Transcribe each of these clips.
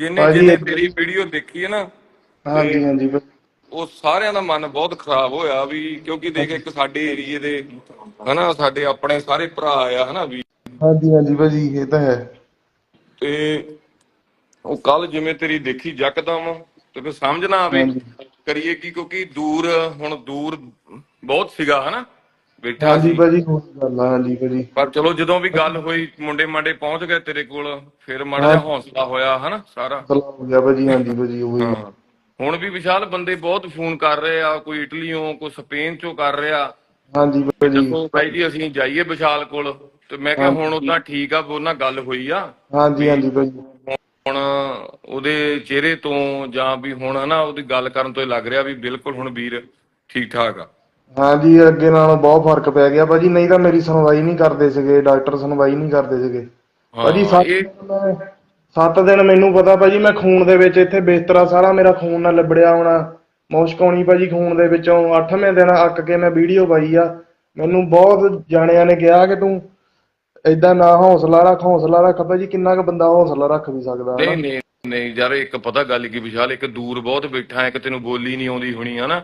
ਜਿਹਨੇ ਜਿਹਨੇ ਤੇਰੀ ਵੀਡੀਓ ਦੇਖੀ ਹੈ ਨਾ ਹਾਂਜੀ ਹਾਂਜੀ ਉਹ ਸਾਰਿਆਂ ਦਾ ਮਨ ਬਹੁਤ ਖਰਾਬ ਹੋਇਆ ਵੀ ਕਿਉਂਕਿ ਦੇਖ ਇੱਕ ਸਾਡੇ ਏਰੀਏ ਦੇ ਹਨਾ ਸਾਡੇ ਆਪਣੇ ਸਾਰੇ ਭਰਾ ਆ ਹਨਾ ਵੀ। ਹਾਂਜੀ ਹਾਂਜੀ ਭਾਜੀ ਇਹ ਤਾਂ ਹੈ। ਤੇ ਉਹ ਕੱਲ ਜਿਵੇਂ ਤੇਰੀ ਦੇਖੀ ਯਕਦਮ ਤੇ ਫਿਰ ਸਮਝ ਨਾ ਆਵੇ। ਕਰੀਏ ਕੀ ਕਿਉਂਕਿ ਦੂਰ ਹੁਣ ਦੂਰ ਬਹੁਤ ਸੀਗਾ ਹਨਾ। ਬੈਠਾ ਹਾਂਜੀ ਸੀ। ਭਾਜੀ ਹੋਰ ਗੱਲ ਆ ਹਾਂਜੀ ਭਾਜੀ। ਪਰ ਚਲੋ ਜਦੋਂ ਵੀ ਗੱਲ ਹੋਈ ਮੁੰਡੇ ਮਾਂਡੇ ਪਹੁੰਚ ਗਏ ਤੇਰੇ ਕੋਲ ਫਿਰ ਮਾੜਾ ਜਿਹਾ ਹੌਸਲਾ ਹੋਇਆ ਹਨਾ ਸਾਰਾ? ਚਲੋ ਹੋ ਗਿਆ ਭਾਜੀ ਹਾਂਜੀ ਭਾਜੀ ਉਹ। ਹਾਂ। ਹੁਣ ਵੀ ਵਿਸ਼ਾਲ ਬੰਦੇ ਬਹੁਤ ਫੋਨ ਕਰ ਰਹੇ ਆ ਕੋਈ ਇਟਲੀੋਂ ਕੋਈ ਸਪੇਨ ਚੋਂ ਕਰ ਰਿਹਾ। ਹਾਂਜੀ ਭਾਜੀ। ਦੱਸੋ ਬਾਈ ਜੀ ਅਸੀਂ ਜਾਈਏ ਵਿਸ਼ਾਲ ਕੋਲ। ਤੇ ਮੈਂ ਕਿਹਾ ਹੁਣ ਉਹਦਾ ਠੀਕ ਆ ਉਹ ਨਾਲ ਗੱਲ ਹੋਈ ਆ। ਹਾਂਜੀ ਹਾਂਜੀ ਭਾਜੀ। ਹੁਣ ਉਹਦੇ ਚਿਹਰੇ ਤੋਂ ਜਾਂ ਵੀ ਹੁਣ ਨਾ ਉਹਦੀ ਗੱਲ ਕਰਨ ਤੋਂ ਹੀ ਲੱਗ ਰਿਹਾ ਵੀ ਬਿਲਕੁਲ ਹੁਣ ਵੀਰ ਠੀਕ ਠਾਕ ਆ। ਹਾਂਜੀ ਅੱਗੇ ਨਾਲੋਂ ਬਹੁਤ ਫ਼ਰਕ ਪੈ ਗਿਆ। ਭਾਜੀ ਨਹੀਂ ਤਾਂ ਮੇਰੀ ਸੁਣਵਾਈ ਨਹੀਂ ਕਰਦੇ ਸੀਗੇ ਡਾਕਟਰ ਸੁਣਵਾਈ ਨਹੀਂ ਕਰਦੇ ਸੀਗੇ। ਭਾਜੀ ਹਾਂ, ਸੱਤ ਇਹ ਦਿਨ ਸੱਤ ਦਿਨ ਮੈਨੂੰ ਪਤਾ ਭਾਜੀ ਮੈਂ ਖੂਨ ਦੇ ਵਿੱਚ ਇੱਥੇ ਬਿਸਤਰਾ ਸਾਰਾ ਮੇਰਾ ਖੂਨ ਨਾਲ ਲਿਬੜਿਆ ਹੋਣਾ। ਮੁਸ਼ਕ ਆਉਣੀ ਭਾਜੀ ਖੂਨ ਦੇ ਵਿੱਚੋਂ। 8ਵੇਂ ਦਿਨ ਅੱਕ ਕੇ ਮੈਂ ਵੀਡੀਓ ਪਾਈ ਆ। ਮੈਨੂੰ ਬਹੁਤ ਜਾਣਿਆਂ ਨੇ ਕਿਹਾ ਕਿ ਤੂੰ ਏਦਾਂ ਨਾ ਹੌਸਲਾ ਰੱਖ ਹੌਸਲਾ ਰੱਖ। ਭਾਜੀ ਕਿੰਨਾ ਕੁ ਬੰਦਾ ਹੌਸਲਾ ਰੱਖ ਵੀ ਸਕਦਾ ਨਹੀਂ ਹਨਾ? ਨਹੀਂ ਨਹੀਂ ਯਾਰ ਇੱਕ ਪਤਾ ਗੱਲ ਕੀ ਵਿਸ਼ਾਲ ਇੱਕ ਦੂਰ ਬਹੁਤ ਬੈਠਾ ਇੱਕ ਤੈਨੂੰ ਬੋਲੀ ਨਹੀਂ ਆਉਂਦੀ ਹੋਣੀ ਹਨਾ?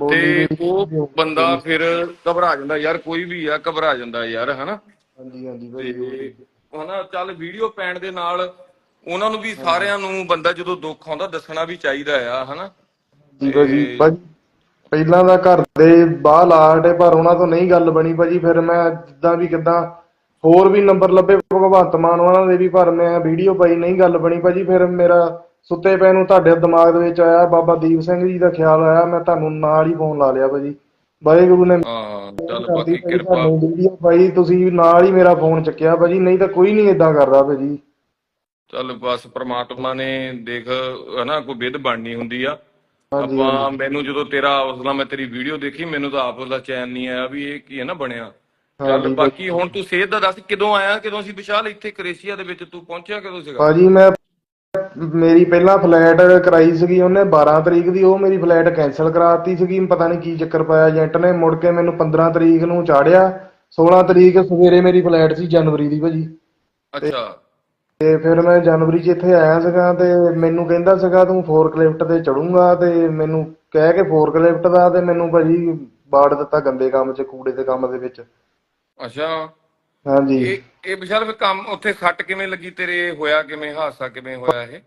ਤੇ ਉਹ ਬੰਦਾ ਫਿਰ ਘਬਰਾ ਜਾਂਦਾ ਯਾਰ ਕੋਈ ਵੀ ਆ ਘਬਰਾ ਜਾਂਦਾ ਯਾਰ ਹਨਾ? ਹਾਂਜੀ ਹਾਂਜੀ ਤੇ ਹਨਾ ਚੱਲ ਵੀਡੀਓ ਪੈਣ ਦੇ ਨਾਲ ਉਹਨਾਂ ਨੂੰ ਵੀ ਸਾਰਿਆਂ ਨੂੰ ਬੰਦਾ ਜਦੋਂ ਦੁੱਖ ਆਉਂਦਾ ਦੱਸਣਾ ਵੀ ਚਾਹੀਦਾ ਆ ਹਨਾ? ਜੀ ਭਾਜੀ ਪਹਿਲਾਂ ਤਾਂ ਘਰ ਦੇ ਬਾਹਰ ਲਾਟੇ ਪਰ ਉਹਨਾਂ ਤੋਂ ਨਹੀਂ ਗੱਲ ਬਣੀ ਭਾਜੀ। ਫਿਰ ਮੈਂ ਜਿੱਦਾਂ ਵੀ ਕਿਦਾਂ ਹੋਰ ਵੀ ਨੰਬਰ ਲੱਭੇ ਭਗਵੰਤ ਮਾਨ ਉਹਨਾਂ ਦੇ ਵੀ ਪਰ ਮੈਂ ਵੀਡੀਓ ਪਾਈ ਨਹੀਂ ਗੱਲ ਬਣੀ ਭਾਜੀ। ਫਿਰ ਮੇਰਾ ਸੁੱਤੇ ਪਏ ਨੂੰ ਤੁਹਾਡੇ ਦਿਮਾਗ ਦੇ ਵਿੱਚ ਆਇਆ ਬਾਬਾ ਦੀਪ ਸਿੰਘ ਜੀ ਦਾ ਖਿਆਲ ਆਇਆ ਮੈਂ ਤੁਹਾਨੂੰ ਨਾਲ ਹੀ ਫੋਨ ਲਾ ਲਿਆ ਭਾਜੀ। ਵਾਹਿਗੁਰੂ ਨੇ ਹਾਂ ਚੱਲ ਬਾਕੀ ਕਿਰਪਾ। ਪਾਈ ਤੁਸੀਂ ਨਾਲ ਹੀ ਮੇਰਾ ਫੋਨ ਚੱਕਿਆ ਭਾਜੀ ਨਹੀਂ ਤਾਂ ਕੋਈ ਨਹੀਂ ਇਦਾਂ ਕਰਦਾ ਭਾਜੀ। ਚੱਲ ਬਸ ਪ੍ਰਮਾਤਮਾ ਨੇ ਦੇਖ ਹਨਾ ਕੋਈ ਵਿਧ ਬਣਨੀ ਹੁੰਦੀ ਆ। ਆਪਾਂ ਮੈਨੂੰ ਜਦੋਂ ਤੇਰਾ ਹੌਸਲਾ ਮੈਂ ਤੇਰੀ ਵੀਡੀਓ ਦੇਖੀ ਮੈਨੂੰ ਤਾਂ ਆਪ ਦਾ ਚੈਨ ਨਹੀਂ ਆਇਆ ਵੀ ਇਹ ਕੀ ਹੈ ਨਾ ਬਣਿਆ। ਚੱਲ ਬਾਕੀ ਹੁਣ ਤੂੰ ਸਿਹਤ ਦਾ ਦੱਸ ਕਦੋਂ ਆਇਆ ਕਦੋਂ ਸੀ ਵਿਸ਼ਾਲ ਇੱਥੇ ਕ੍ਰੇਸ਼ੀਆ ਦੇ ਵਿੱਚ ਤੂੰ ਪਹੁੰਚਿਆ ਕਦੋਂ ਸੀਗਾ? ਭਾਜੀ ਮੈਂ ਮੇਰੀ ਪਹਿਲਾਂ ਫਲਾਈਟ ਕਰਾਈ ਸੀਗੀ ਉਹਨੇ 12 ਤਰੀਕ ਦੀ ਉਹ ਮੇਰੀ ਫਲਾਈਟ ਕੈਨਸਲ ਕਰਾਤੀ ਸੀਗੀ ਪਤਾ ਨਹੀਂ ਕੀ ਚੱਕਰ ਪਾਇਆ ਏਜੰਟ ਨੇ ਮੁੜ ਕੇ ਮੈਨੂੰ 15 ਤਰੀਕ ਨੂੰ ਚਾੜਿਆ 16 ਤਰੀਕ ਸਵੇਰੇ ਮੇਰੀ ਫਲਾਈਟ ਸੀ ਜਨਵਰੀ ਦੀ ਭਾਜੀ। ਅੱਛਾ। ਤੇ ਫਿਰ ਮੈਂ ਜਨਵਰੀ 'ਚ ਇੱਥੇ ਆਇਆ ਸੀਗਾ ਤੇ ਮੈਨੂੰ ਕਹਿੰਦਾ ਸੀਗਾ ਤੂੰ ਫੋਰਕਲਿਫਟ ਤੇ ਚੜੂੰਗਾ ਤੇ ਮੈਨੂੰ ਕਹਿ ਕੇ ਫੋਰਕਲਿਫਟ ਦਾ ਤੇ ਮੈਨੂੰ ਭਾਜੀ ਬਾੜ ਦਿੱਤਾ ਗੰਦੇ ਕੰਮ 'ਚ ਕੂੜੇ ਦੇ ਕੰਮ ਦੇ ਵਿੱਚ। ਅੱਛਾ। ਹਾਂਜੀ। ਇਹ ਇਹ ਵਿਸ਼ਾਲ ਫਿਰ ਕੰਮ ਉੱਥੇ ਸੱਟ ਕਿਵੇਂ ਲੱਗੀ ਤੇਰੇ? ਹੋਇਆ ਕਿਵੇਂ? ਹਾਦਸਾ ਕਿਵੇਂ ਹੋਇਆ ਇਹ?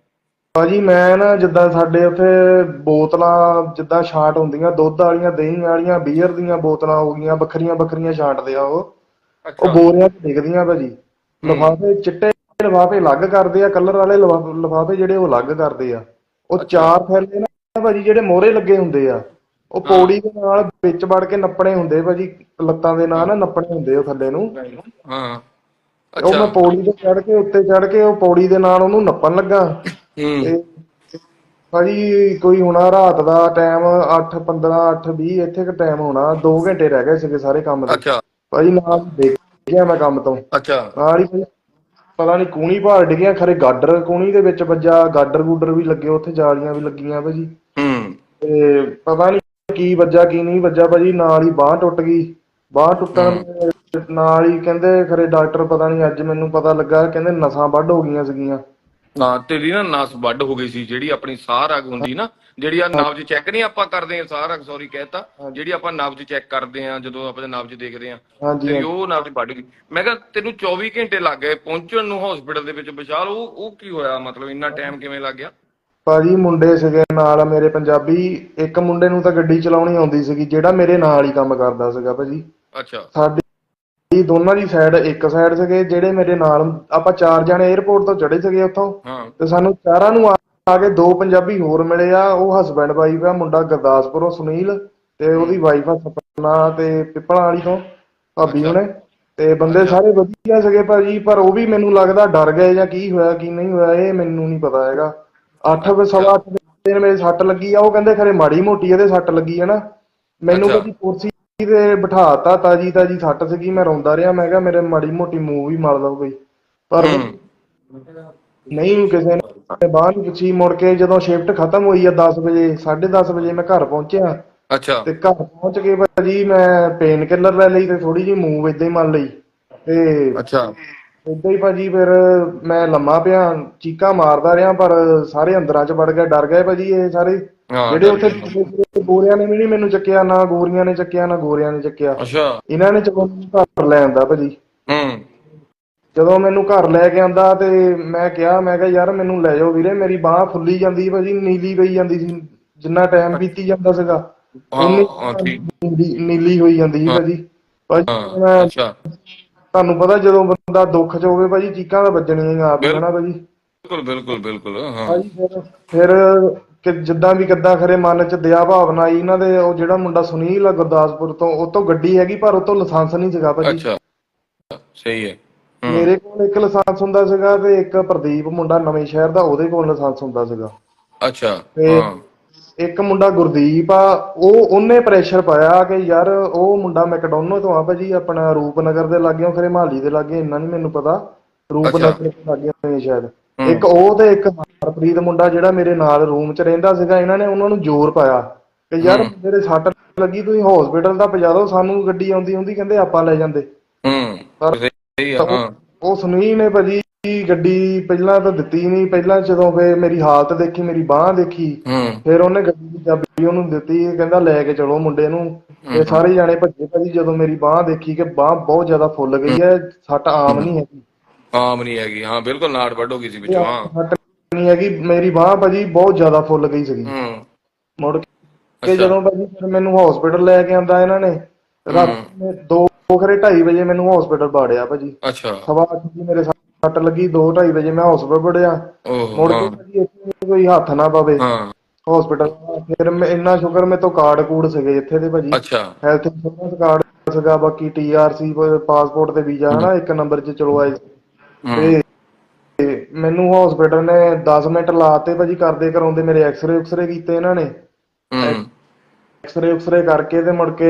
ਭਾਜੀ ਮੈਂ ਨਾ ਜਿੱਦਾਂ ਸਾਡੇ ਉੱਥੇ ਬੋਤਲਾਂ ਜਿੱਦਾਂ ਛਾਂਟ ਹੁੰਦੀਆਂ ਦੁੱਧ ਵਾਲੀਆਂ ਦਹੀਂ ਵਾਲੀਆਂ ਬੀਅਰ ਦੀਆਂ ਬੋਤਲਾਂ ਹੋ ਗਈਆਂ ਵੱਖਰੀਆਂ ਵੱਖਰੀਆਂ ਛਾਂਟਦੇ ਆ ਉਹ। ਉਹ ਬੋਰੀਆਂ 'ਚ ਡਿੱਗਦੀਆਂ ਭਾਜੀ। ਲਿਫਾਫੇ ਚਿੱਟੇ ਲਿਫਾਫੇ ਅਲੱਗ ਕਰਦੇ ਆ ਕਲਰ ਵਾਲੇ ਲਿਫਾਫੇ ਜਿਹੜੇ ਉਹ ਅਲੱਗ ਕਰਦੇ ਆ। ਉਹ ਚਾਰ ਥੈਲੇ ਨਾ ਭਾਜੀ ਜਿਹੜੇ ਮੋਹਰੇ ਲੱਗੇ ਹੁੰਦੇ ਆ। ਉਹ ਪੌੜੀ ਦੇ ਨਾਲ ਵਿੱਚ ਵੜ ਕੇ ਨੱਪਣੇ ਹੁੰਦੇ ਭਾਜੀ ਲੱਤਾਂ ਦੇ ਨਾਲ ਨਾ ਨੱਪਣੇ ਹੁੰਦੇ ਉਹ ਥੱਲੇ ਨੂੰ। ਹਾਂ। ਉਹ ਮੈਂ ਅੱਛਾ ਪੌੜੀ ਤੇ ਚੜ ਕੇ ਉੱਤੇ ਚੜ ਕੇ ਉਹ ਪੌੜੀ ਦੇ ਨਾਲ ਉਹਨੂੰ ਨੱਪਣ ਲੱਗਾ। ਹੂੰ। ਤੇ ਭਾਜੀ ਕੋਈ ਹੋਣਾ ਰਾਤ ਦਾ ਟਾਈਮ 8 15 8 20 ਇੱਥੇ ਕ ਟਾਈਮ ਹੋਣਾ 2 ਘੰਟੇ ਰਹਿ ਗਏ ਸੀਗੇ ਸਾਰੇ ਕੰਮ ਦੇ। ਅੱਛਾ। ਭਾਜੀ ਨਾਲ ਦੇਖ ਗਿਆ ਮੈਂ ਕੰਮ ਤੋਂ। ਅੱਛਾ। ਨਾਲ ਹੀ ਭਾਜੀ ਪਤਾ ਨਹੀਂ ਕੂਣੀ ਭਾਰ ਡਿੱਗਿਆ ਖਰੇ ਗਾਡਰ ਕੂਣੀ ਦੇ ਵਿੱਚ ਵੱਜਾ ਗਾਡਰ ਗੂਡਰ ਵੀ ਲੱਗੇ ਉੱਥੇ ਜਾਲੀਆਂ ਵੀ ਲੱਗੀਆਂ ਭਾਜੀ। ਹੂੰ। ਤੇ ਪਤਾ ਨਹੀਂ ਕੀ ਵੱਜਾ ਕੀ ਨਹੀਂ ਵੱਜਾ ਭਾਜੀ ਨਾਲ ਹੀ ਬਾਹ ਟੁੱਟ ਗਈ। ਬਾਹ ਟੁੱਟਣ ਦੇ ਨਾਲ ਹੀ ਕਹਿੰਦੇ ਖਰੇ ਡਾਕਟਰ ਪਤਾ ਨਹੀਂ ਅੱਜ ਮੈਨੂੰ ਪਤਾ ਲੱਗਾ ਕਹਿੰਦੇ ਨਸਾਂ ਵੱਢ ਹੋ ਗਈਆਂ ਸੀਗੀਆਂ। ਨਾ ਤੇਰੀ ਨਾ ਨਸ ਵੱਡ ਹੋ ਗਈ ਸੀ ਜਿਹੜੀ ਆਪਣੀ ਸਾਹ ਰਗ ਹੁੰਦੀ ਨਾ ਜਿਹੜੀ ਆ ਨਬਜ ਚੈੱਕ ਨਹੀਂ ਆਪਾਂ ਕਰਦੇ ਆ ਸਾਹ ਰਗ ਸੌਰੀ ਕਹਿਤਾ ਜਿਹੜੀ ਆਪਾਂ ਨਬਜ ਚੈੱਕ ਕਰਦੇ ਆ ਜਦੋਂ ਆਪਾਂ ਨਬਜ ਦੇਖਦੇ ਆ ਤੇ ਉਹ ਨਬਜ ਵੱਡ ਗਈ। ਮੈਂ ਕਿਹਾ ਤੈਨੂੰ 24 ਘੰਟੇ ਲੱਗ ਗਏ ਪਹੁੰਚਣ ਨੂੰ ਹਸਪੀਟਲ ਦੇ ਵਿੱਚ ਵਿਸ਼ਾਲ ਉਹ ਉਹ ਕੀ ਹੋਇਆ? ਮਤਲਬ ਇੰਨਾ ਟਾਈਮ ਕਿਵੇਂ ਲੱਗ ਗਿਆ? ਭਾਜੀ ਮੁੰਡੇ ਸੀਗੇ ਨਾਲ ਮੇਰੇ ਪੰਜਾਬੀ ਇੱਕ ਮੁੰਡੇ ਨੂੰ ਤਾਂ ਗੱਡੀ ਚਲਾਉਣੀ ਆਉਂਦੀ ਸੀਗੀ ਜਿਹੜਾ ਮੇਰੇ ਨਾਲ ਹੀ ਕੰਮ ਕਰਦਾ ਸੀਗਾ ਭਾਜੀ। ਅੱਛਾ। ਸਾਡੀ ਦੋਨਾਂ ਦੀ ਸਾਈਡ ਇੱਕ ਸਾਈਡ ਸੀਗੇ ਜਿਹੜੇ ਮੇਰੇ ਨਾਲ ਆਪਾਂ ਚਾਰ ਜਣੇ 에어ਪੋਰਟ ਤੋਂ ਚੜੇ ਸੀਗੇ ਉੱਥੋਂ। ਹਾਂ। ਤੇ ਸਾਨੂੰ ਚਾਰਾਂ ਨੂੰ ਆ ਆ ਕੇ ਦੋ ਪੰਜਾਬੀ ਹੋਰ ਮਿਲੇ ਆ ਉਹ ਹਸਬੈਂਡ ਵਾਈਫ ਆ ਮੁੰਡਾ ਗੁਰਦਾਸਪੁਰੋਂ ਸੁਨੀਲ ਤੇ ਉਹਦੀ ਵਾਈਫ ਆ ਸਪਨਾ ਤੇ ਪਿੱਪਲਾਂ ਵਾਲੀ ਤੋਂ ਭਾਬੀ। ਉਹਨੇ ਤੇ ਬੰਦੇ ਸਾਰੇ ਵਧੀਆ ਸੀਗੇ ਭਾਜੀ ਪਰ ਉਹ ਵੀ ਮੈਨੂੰ ਲੱਗਦਾ ਡਰ ਗਏ ਜਾਂ ਕੀ ਹੋਇਆ ਕੀ ਨਹੀਂ ਹੋਇਆ ਇਹ ਮੈਨੂੰ ਨਹੀਂ ਪਤਾ ਹੈਗਾ। 8 ਵਜੇ ਸਵਾ 8 ਵਜੇ ਮੇਰੇ ਸੱਟ ਲੱਗੀ ਆ। ਉਹ ਕਹਿੰਦੇ ਖਰੇ ਮਾੜੀ ਮੋਟੀ ਇਹਦੇ ਸੱਟ ਲੱਗੀ ਹੈ ਨਾ। ਮੈਨੂੰ ਅੱਛਾ। ਕਦੀ ਕੁਰਸੀ ਤੇ ਬਿਠਾਤਾ ਤਾਜੀ ਤਾਜੀ ਸੱਟ ਸੀਗੀ ਮੈਂ ਰੋਂਦਾ ਰਿਹਾ ਮੈਂ ਕਿਹਾ ਮੇਰੇ ਮਾੜੀ ਮੋਟੀ ਮੂੰਹ ਵੀ ਮਲ ਲਓ ਕੋਈ। ਪਰ ਹੂੰ। ਨਹੀਂ ਕਿਸੇ ਨੇ ਬਾਹਰ ਨਹੀਂ ਪੁੱਛੀ ਮੁੜ ਕੇ ਜਦੋਂ ਸ਼ਿਫਟ ਖਤਮ ਹੋਈ ਆ 10 ਵਜੇ 10:30 ਵਜੇ ਮੈਂ ਘਰ ਪਹੁੰਚਿਆ। ਅੱਛਾ। ਤੇ ਘਰ ਪਹੁੰਚ ਕੇ ਭਾਜੀ ਮੈਂ ਪੇਨ ਕਿਲਰ ਲੈ ਲਈ ਤੇ ਥੋੜੀ ਜਿਹੀ ਮੂਵ ਏਦਾਂ ਹੀ ਮੰਨ ਲਈ। ਤੇ ਅੱਛਾ। ਏਦਾਂ ਹੀ ਭਾਜੀ ਫਿਰ ਮੈਂ ਲੰਮਾ ਪਿਆ ਚੀਕਾਂ ਮਾਰਦਾ ਰਿਹਾ ਪਰ ਸਾਰੇ ਅੰਦਰਾਂ ਚ ਵੜ ਗਏ ਡਰ ਗਏ ਭਾਜੀ ਇਹ ਸਾਰੇ। ਜਿਹੜੇ ਉੱਥੇ ਗੋਰਿਆਂ ਨੇ ਵੀ ਨਹੀਂ ਮੈਨੂੰ ਚੱਕਿਆ ਨਾ ਗੋਰੀਆਂ ਨੇ ਚੱਕਿਆ ਨਾ ਗੋਰਿਆਂ ਨੇ ਚੱਕਿਆ। ਅੱਛਾ। ਇਹਨਾਂ ਨੇ ਚਲੋ ਘਰ ਲੈ ਆਂਦਾ ਭਾਜੀ। ਹੂੰ। ਜਦੋਂ ਮੈਨੂੰ ਘਰ ਲੈ ਕੇ ਆਂਦਾ ਤੇ ਮੈਂ ਕਿਹਾ ਮੈਂ ਕਿਹਾ ਯਾਰ ਮੈਨੂੰ ਲੈ ਜਾਓ ਵੀਰੇ ਮੇਰੀ ਬਾਹ ਫੁੱਲੀ ਜਾਂਦੀ ਭਾਜੀ ਨੀਲੀ ਪਈ ਜਾਂਦੀ ਸੀ ਜਿੰਨਾ ਟਾਈਮ ਬੀਤੀ ਜਾਂਦਾ ਸੀਗਾ। ਹਾਂ ਠੀਕ। ਨੀਲੀ ਹੋਈ ਜਾਂਦੀ ਸੀ ਭਾਜੀ। ਭਾਜੀ ਮੈਂ ਅੱਛਾ। ਤੁਹਾਨੂੰ ਪਤਾ ਜਦੋਂ ਬੰਦਾ ਦੁੱਖ 'ਚ ਹੋਵੇ ਭਾਜੀ ਚੀਕਾਂ ਤਾਂ ਵੱਜਣੀਆਂ ਹੀ ਆਪ ਹੀ ਹਨਾ ਭਾਜੀ? ਬਿਲਕੁਲ ਬਿਲਕੁਲ ਬਿਲਕੁਲ ਹਾਂ। ਭਾਜੀ ਫਿਰ ਫਿਰ ਕਿ ਜਿੱਦਾਂ ਵੀ ਕਿੱਦਾਂ ਖਰੇ ਮਨ 'ਚ ਦਇਆ ਭਾਵਨਾ ਆਈ ਇਹਨਾਂ ਦੇ ਉਹ ਜਿਹੜਾ ਮੁੰਡਾ ਸੁਨੀਲ ਆ ਗੁਰਦਾਸਪੁਰ ਤੋਂ ਉਹ ਤੋਂ ਗੱਡੀ ਹੈਗੀ ਪਰ ਉਹ ਤੋਂ ਲਾਇਸੈਂਸ ਨਹੀਂ ਸੀਗਾ ਭਾਜੀ। ਅੱਛਾ। ਸਹੀ ਹੈ। ਹੂੰ। ਮੇਰੇ ਕੋਲ ਇੱਕ ਲਾਇਸੈਂਸ ਹੁੰਦਾ ਸੀਗਾ ਤੇ ਇੱਕ ਪ੍ਰਦੀਪ ਮੁੰਡਾ ਨਵੇਂ ਸ਼ਹਿਰ ਦਾ ਉਹਦੇ ਕੋਲ ਲਾਇਸੈਂਸ ਹੁੰਦਾ ਸੀਗਾ। ਅੱਛਾ ਤੇ ਹਾਂ। ਇੱਕ ਮੁੰਡਾ ਗੁਰਦੀਪ ਆ ਉਹ ਉਹਨੇ ਪ੍ਰੈਸ਼ਰ ਪਾਇਆ ਕਿ ਯਾਰ ਉਹ ਮੁੰਡਾ ਮੈਕਡੋਨੋ ਤੋਂ ਆ ਭਾਜੀ ਆਪਣਾ ਰੂਪਨਗਰ ਦੇ ਲਾਗਿਓ ਖਰੇ ਮਾਲੀ ਦੇ ਲਾਗੇ ਇੰਨਾ ਨਹੀਂ ਮੈਨੂੰ ਪਤਾ ਰੂਪਨਗਰ ਦੇ ਲਾਗੇ ਹੋਏ ਸ਼ਾਇਦ। ਇੱਕ ਉਹ ਤੇ ਇੱਕ ਹਰਪ੍ਰੀਤ ਮੁੰਡਾ ਜਿਹੜਾ ਮੇਰੇ ਨਾਲ ਰੂਮ 'ਚ ਰਹਿੰਦਾ ਸੀਗਾ ਇਹਨਾਂ ਨੇ ਉਹਨਾਂ ਨੂੰ ਜ਼ੋਰ ਪਾਇਆ ਕਿ ਯਾਰ ਮੇਰੇ ਸੱਟ ਲੱਗੀ ਤੁਸੀਂ ਹਸਪੀਟਲ ਦਾ ਪਹੁੰਚਾ ਦਿਓ ਸਾਨੂੰ ਗੱਡੀ ਆਉਂਦੀ ਹੁੰਦੀ ਕਹਿੰਦੇ ਆਪਾਂ ਲੈ ਜਾਂਦੇ। ਹੂੰ। ਪਰ- ਉਹ ਸੁਨੀਲ ਨੇ ਭਾਜੀ ਗੱਡੀ ਪਹਿਲਾਂ ਤਾਂ ਦਿੱਤੀ ਨਹੀਂ ਪਹਿਲਾਂ ਜਦੋਂ ਫੇ ਮੇਰੀ ਹਾਲਤ ਦੇਖੀ ਮੇਰੀ ਬਾਹ ਦੇਖੀ ਫਿਰ ਉਹਨੇ ਗੱਡੀ ਦੀ ਚਾਬੀ ਉਹਨੂੰ ਦਿੱਤੀ ਕਹਿੰਦਾ ਲੈ ਕੇ ਚਲੋ ਮੁੰਡੇ ਨੂੰ। ਤੇ ਸਾਰੇ ਜਾਣੇ ਭੱਜੇ ਭਾਜੀ ਜਦੋਂ ਮੇਰੀ ਬਾਹ ਦੇਖੀ ਕਿ ਬਾਹ ਬਹੁਤ ਜ਼ਿਆਦਾ ਫੁੱਲ ਗਈ ਹੈ ਸੱਟ ਆਮ ਨਹੀਂ ਹੈਗੀ। ਆਮ ਨਹੀਂ ਹੈਗੀ ਹਾਂ ਬਿਲਕੁਲ ਨਾੜ ਵੱਢ ਹੋ ਗਈ ਸੀ ਵਿੱਚੋਂ ਹਾਂ। ਸੱਟ ਨਹੀਂ ਹੈਗੀ ਮੇਰੀ ਬਾਹ ਭਾਜੀ ਬਹੁਤ ਜ਼ਿਆਦਾ ਫੁੱਲ ਗਈ ਸੀਗੀ। ਹੂੰ। ਮੁੜ ਕੇ ਜਦੋਂ ਭਾਜੀ ਫਿਰ ਮੈਨੂੰ ਹਸਪੀਟਲ ਲੈ ਕੇ ਆਂਦਾ ਇਹਨਾਂ ਨੇ ਰਾਤ ਨੂੰ ਦੋ ਖਰੇ 2:30 ਵਜੇ ਮੈਨੂੰ ਹਸਪੀਟਲ ਬਾੜਿਆ ਭਾਜੀ। ਅੱਛਾ। ਸਵਾ ਅੱਠ ਦੀ ਮੇਰੇ ਸੱਟ ਲੱਗੀ 2:30 ਵਜੇ ਮੈਂ ਹਸਪੀਟਲ ਵੜਿਆ। ਮੁੜ ਕੇ ਭਾਜੀ ਇੱਥੇ ਕੋਈ ਹੱਥ ਨਾ ਪਵੇ। ਹਾਂ। ਹਸਪੀਟਲ ਫਿਰ ਮੈਂ ਇੰਨਾ ਸ਼ੁਕਰ ਮੇਰੇ ਤੋਂ ਕਾਰਡ ਕੂਡ ਸੀਗੇ ਇੱਥੇ ਦੇ ਭਾਜੀ। ਅੱਛਾ। ਹੈਲਥ ਇੰਸ਼ੋਰੈਂਸ ਕਾਰਡ ਸੀਗਾ ਬਾਕੀ ਟੀਆਰਸੀ ਪਾਸਪੋਰਟ ਤੇ ਵੀਜ਼ਾ ਹਨਾ ਇੱਕ ਨੰਬਰ 'ਚ ਚਲੋ ਆਏ। ਹੂੰ। ਤੇ ਮੈਨੂੰ ਹਸਪੀਟਲ ਨੇ 10 ਮਿੰਟ ਲਾਤੇ ਭਾਜੀ ਕਰਦੇ ਕਰਾਉਂਦੇ ਮੇਰੇ ਐਕਸ-ਰੇ ਉਕਸਰੇ ਕੀਤੇ ਇਹਨਾਂ ਨੇ। ਹੂੰ। ਐਕਸ-ਰੇ ਉਕਸਰੇ ਕਰਕੇ ਤੇ ਮੁੜ ਕੇ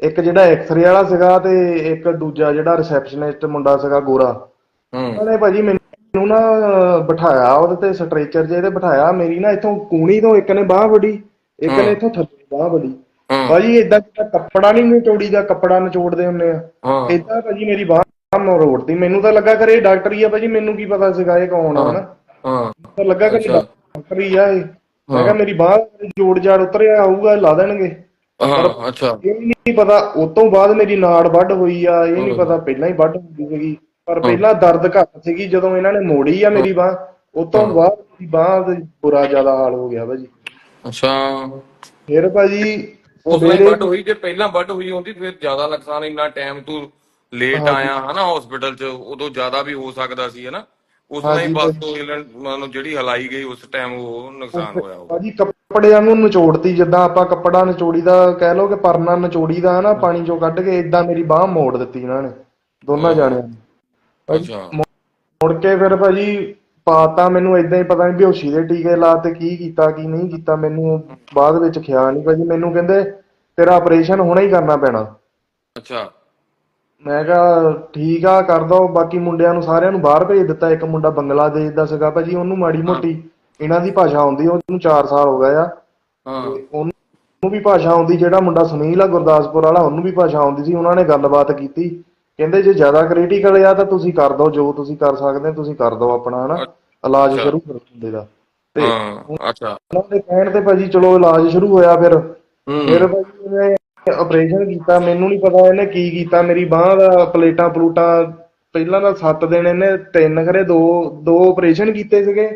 ਇੱਕ ਜਿਹੜਾ ਐਕਸ-ਰੇ ਵਾਲਾ ਸੀਗਾ ਤੇ ਇੱਕ ਦੂਜਾ ਜਿਹੜਾ ਰਿਸੈਪਸ਼ਨਿਸਟ ਮੁੰਡਾ ਸੀਗਾ ਗੋਰਾ। ਉਹਨਾਂ ਨੇ ਭਾਜੀ ਮੈਨੂੰ ਨਾ ਬਿਠਾਇਆ ਉਹਦੇ ਤੇ ਸਟ੍ਰੈਚਰ ਜੇ ਤੇ ਬਿਠਾਇਆ ਮੇਰੀ ਨਾ ਇੱਥੋਂ ਕੂਣੀ ਤੋਂ ਇੱਕ ਨੇ ਬਾਹ ਵੜੀ ਇੱਕ ਨੇ ਇੱਥੋਂ ਥੱਲੇ ਬਾਹ ਵੜੀ ਭਾਜੀ ਇਦਾਂ ਜਿੱਦਾਂ ਕੱਪੜਾ ਨਹੀਂ ਨਿਚੋੜੀ ਦਾ ਕੱਪੜਾ ਨਿਚੋੜਦੇ ਹੁੰਦੇ ਆ। ਇਦਾਂ ਭਾਜੀ ਮੇਰੀ ਬਾਹ ਮਰੋੜਦੀ ਮੈਨੂੰ ਤਾਂ ਲੱਗਾ ਕਰੇ ਡਾਕਟਰ ਹੀ ਆ ਭਾਜੀ ਮੈਨੂੰ ਕੀ ਪਤਾ ਸੀਗਾ ਇਹ ਕੌਣ ਆ ਹਨਾ? ਹਾਂ। ਤਾਂ ਲੱਗਾ ਕਿ ਡਾਕਟਰ ਹੀ ਆ ਇਹ। ਮੈਂ ਕਿਹਾ ਮੇਰੀ ਬਾਹ ਜੋੜ ਜਾੜ ਉਤਰਿਆ ਆਊਗਾ ਲਾ ਦੇਣਗੇ। ਹਾਂ ਅੱਛਾ। ਇਹ ਨਹੀਂ ਪਤਾ ਉਸ ਤੋਂ ਬਾਅਦ ਮੇਰੀ ਨਾੜ ਵੱਢ ਹੋਈ ਆ ਇਹ ਨਹੀਂ ਪਤਾ ਪਹਿਲਾਂ ਹੀ ਵੱਢ ਹੁੰਦੀ ਸੀਗੀ। ਪਰ ਪਹਿਲਾਂ ਦਰਦ ਘੱਟ ਸੀਗੀ ਜਦੋਂ ਇਹਨਾਂ ਨੇ ਮੋੜੀ ਆ ਮੇਰੀ ਬਾਹ ਉਸ ਤੋਂ ਬਾਅਦ ਮੇਰੀ ਬਾਹ ਦਾ ਬੁਰਾ ਜ਼ਿਆਦਾ ਹਾਲ ਹੋ ਗਿਆ ਭਾਜੀ ਅੱਛਾ। ਫਿਰ ਭਾਜੀ ਉਸ ਲਈ ਵੱਢ ਹੋਈ ਜੇ ਪਹਿਲਾਂ ਵੱਢ ਹੋਈ ਹੁੰਦੀ ਫਿਰ ਜ਼ਿਆਦਾ ਨੁਕਸਾਨ ਇੰਨਾ ਟਾਈਮ ਤੂੰ ਲੇਟ ਆਇਆ ਹਨਾ ਹਸਪੀਟਲ 'ਚ ਉਦੋਂ ਜ਼ਿਆਦਾ ਵੀ ਹੋ ਸਕਦਾ ਸੀ ਹਨਾ। ਉਸ ਲਈ ਬਸ ਤੋਂ ਹਿਲਣ ਮਤਲਬ ਜਿਹੜੀ ਹਲਾਈ ਗਈ ਉਸ ਟਾਈਮ ਉਹ ਨੁਕਸਾਨ ਹੋਇਆ ਉਹ ਭਾਜੀ ਕੱਪੜਿਆਂ ਨੂੰ ਨਿਚੋੜਤੀ ਜਿੱਦਾਂ ਆਪਾਂ ਕੱਪੜਾ ਨਿਚੋੜੀ ਦਾ ਕਹਿ ਲਓ ਕਿ ਪਰਨਾ ਨਿਚੋੜੀ ਦਾ ਹਨਾ ਪਾਣੀ ਚੋਂ ਕੱਢ ਕੇ ਇਦਾਂ ਮੇਰੀ ਬਾਹ ਮੋੜ ਦਿੱਤੀ ਇਹਨਾਂ ਨੇ ਦੋਨਾਂ ਜਾਣਿਆਂ ਨੇ। ਅੱਛਾ। ਮੁੜ ਕੇ ਫਿਰ ਭਾਜੀ ਪਾਤਾ ਮੈਨੂੰ ਇਦਾਂ ਹੀ ਪਤਾ ਨਹੀਂ ਬੇਹੋਸ਼ੀ ਦੇ ਟੀਕੇ ਲਾ ਤੇ ਕੀ ਕੀਤਾ ਕੀ ਨਹੀਂ ਕੀਤਾ ਮੈਨੂੰ ਬਾਅਦ ਵਿੱਚ ਖਿਆਲ ਨਹੀਂ ਭਾਜੀ ਮੈਨੂੰ ਕਹਿੰਦੇ ਤੇਰਾ ਆਪਰੇਸ਼ਨ ਹੁਣੇ ਹੀ ਕਰਨਾ ਪੈਣਾ। ਅੱਛਾ। ਮੈਂ ਕਿਹਾ ਠੀਕ ਆ ਕਰ ਦੋ। ਬਾਕੀ ਮੁੰਡਿਆਂ ਨੂੰ ਸਾਰਿਆਂ ਨੂੰ ਬਾਹਰ ਭੇਜ ਦਿੱਤਾ। ਇੱਕ ਮੁੰਡਾ ਬੰਗਲਾਦੇਸ਼ ਦਾ ਸੀਗਾ ਭਾਜੀ ਉਹਨੂੰ ਮਾੜੀ ਮੋਟੀ ਇਹਨਾਂ ਦੀ ਭਾਸ਼ਾ ਆਉਂਦੀ ਉਹਨੂੰ 4 ਸਾਲ ਹੋ ਗਏ ਆ। ਹਾਂ। ਉਹਨੂੰ ਵੀ ਭਾਸ਼ਾ ਆਉਂਦੀ ਜਿਹੜਾ ਮੁੰਡਾ ਸੁਨੀਲ ਆ ਗੁਰਦਾਸਪੁਰ ਵਾਲਾ ਉਹਨੂੰ ਵੀ ਭਾਸ਼ਾ ਆਉਂਦੀ ਸੀ ਉਹਨਾਂ ਨੇ ਗੱਲਬਾਤ ਕੀਤੀ। ਕਹਿੰਦੇ ਜੇ ਜ਼ਿਆਦਾ ਕ੍ਰਿਟੀਕਲ ਆ ਤਾਂ ਤੁਸੀਂ ਕਰ ਦਿਓ ਜੋ ਤੁਸੀਂ ਕਰ ਸਕਦੇ ਹੋ ਤੁਸੀਂ ਕਰ ਦਿਓ ਆਪਣਾ ਹਨਾ? ਇਲਾਜ ਸ਼ੁਰੂ ਕਰ ਦਿੰਦੇ ਦਾ। ਤੇ ਹਾਂ ਅੱਛਾ। ਉਹਨਾਂ ਦੇ ਕਹਿਣ ਤੇ ਭਾਜੀ ਚਲੋ ਇਲਾਜ ਸ਼ੁਰੂ ਹੋਇਆ ਫਿਰ। ਫਿਰ ਭਾਜੀ ਉਹਨੇ ਆਪਰੇਸ਼ਨ ਕੀਤਾ ਮੈਨੂੰ ਨਹੀਂ ਪਤਾ ਇਹਨੇ ਕੀ ਕੀਤਾ। ਮੇਰੀ ਬਾਹ ਦਾ ਪਲੇਟਾਂ ਪਲੂਟਾਂ ਪਹਿਲਾਂ ਤਾਂ 7 ਦਿਨ ਇਹਨੇ ਤਿੰਨ ਖਰੇ ਦੋ ਦੋ ਆਪਰੇਸ਼ਨ ਕੀਤੇ ਸੀਗੇ।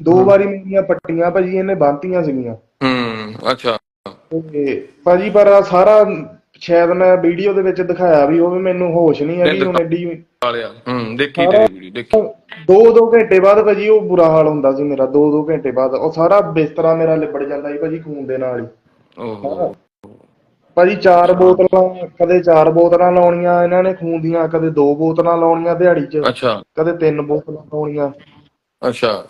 ਦੋ ਵਾਰੀ ਮੇਰੀਆਂ ਪੱਟੀਆਂ ਭਾਜੀ ਇਹਨੇ ਬੰਨਤੀਆਂ ਸੀਗੀਆਂ। ਹੂੰ ਅੱਛਾ। ਭਾਜੀ ਪਰ ਸਾਰਾ ਸ਼ਾਇਦ ਮੈਂ ਵੀਡੀਓ ਦੇ ਵਿੱਚ ਦਿਖਾਇਆ ਵੀ ਹੋਵੇ ਮੈਨੂੰ ਹੋਸ਼ ਨਹੀਂ ਹੈਗੀ ਹੁਣ ਐਡੀ ਵਾਲਿਆ ਹੂੰ ਦੇਖੀ ਤੇਰੀ ਵੀਡੀਓ ਦੇਖੀ। ਦੋ ਦੋ ਘੰਟੇ ਬਾਅਦ ਭਾਜੀ ਉਹ ਬੁਰਾ ਹਾਲ ਹੁੰਦਾ ਸੀ ਮੇਰਾ ਦੋ ਦੋ ਘੰਟੇ ਬਾਅਦ। ਉਹ ਸਾਰਾ ਬਿਸਤਰਾ ਮੇਰਾ ਲਿਬੜ ਜਾਂਦਾ ਸੀ ਭਾਜੀ ਖੂਨ ਦੇ ਨਾਲ ਹੀ। ਓਹੋ। ਭਾਜੀ ਚਾਰ ਬੋਤਲਾਂ ਕਦੇ ਚਾਰ ਬੋਤਲਾਂ ਲਾਉਣੀਆਂ ਇਹਨਾਂ ਨੇ ਖੂਨ ਦੀਆਂ ਕਦੇ ਦੋ ਬੋਤਲਾਂ ਲਾਉਣੀਆਂ ਦਿਹਾੜੀ 'ਚ ਅੱਛਾ। ਕਦੇ ਤਿੰਨ ਬੋਤਲਾਂ ਲਾਉਣੀਆਂ। ਅੱਛਾ।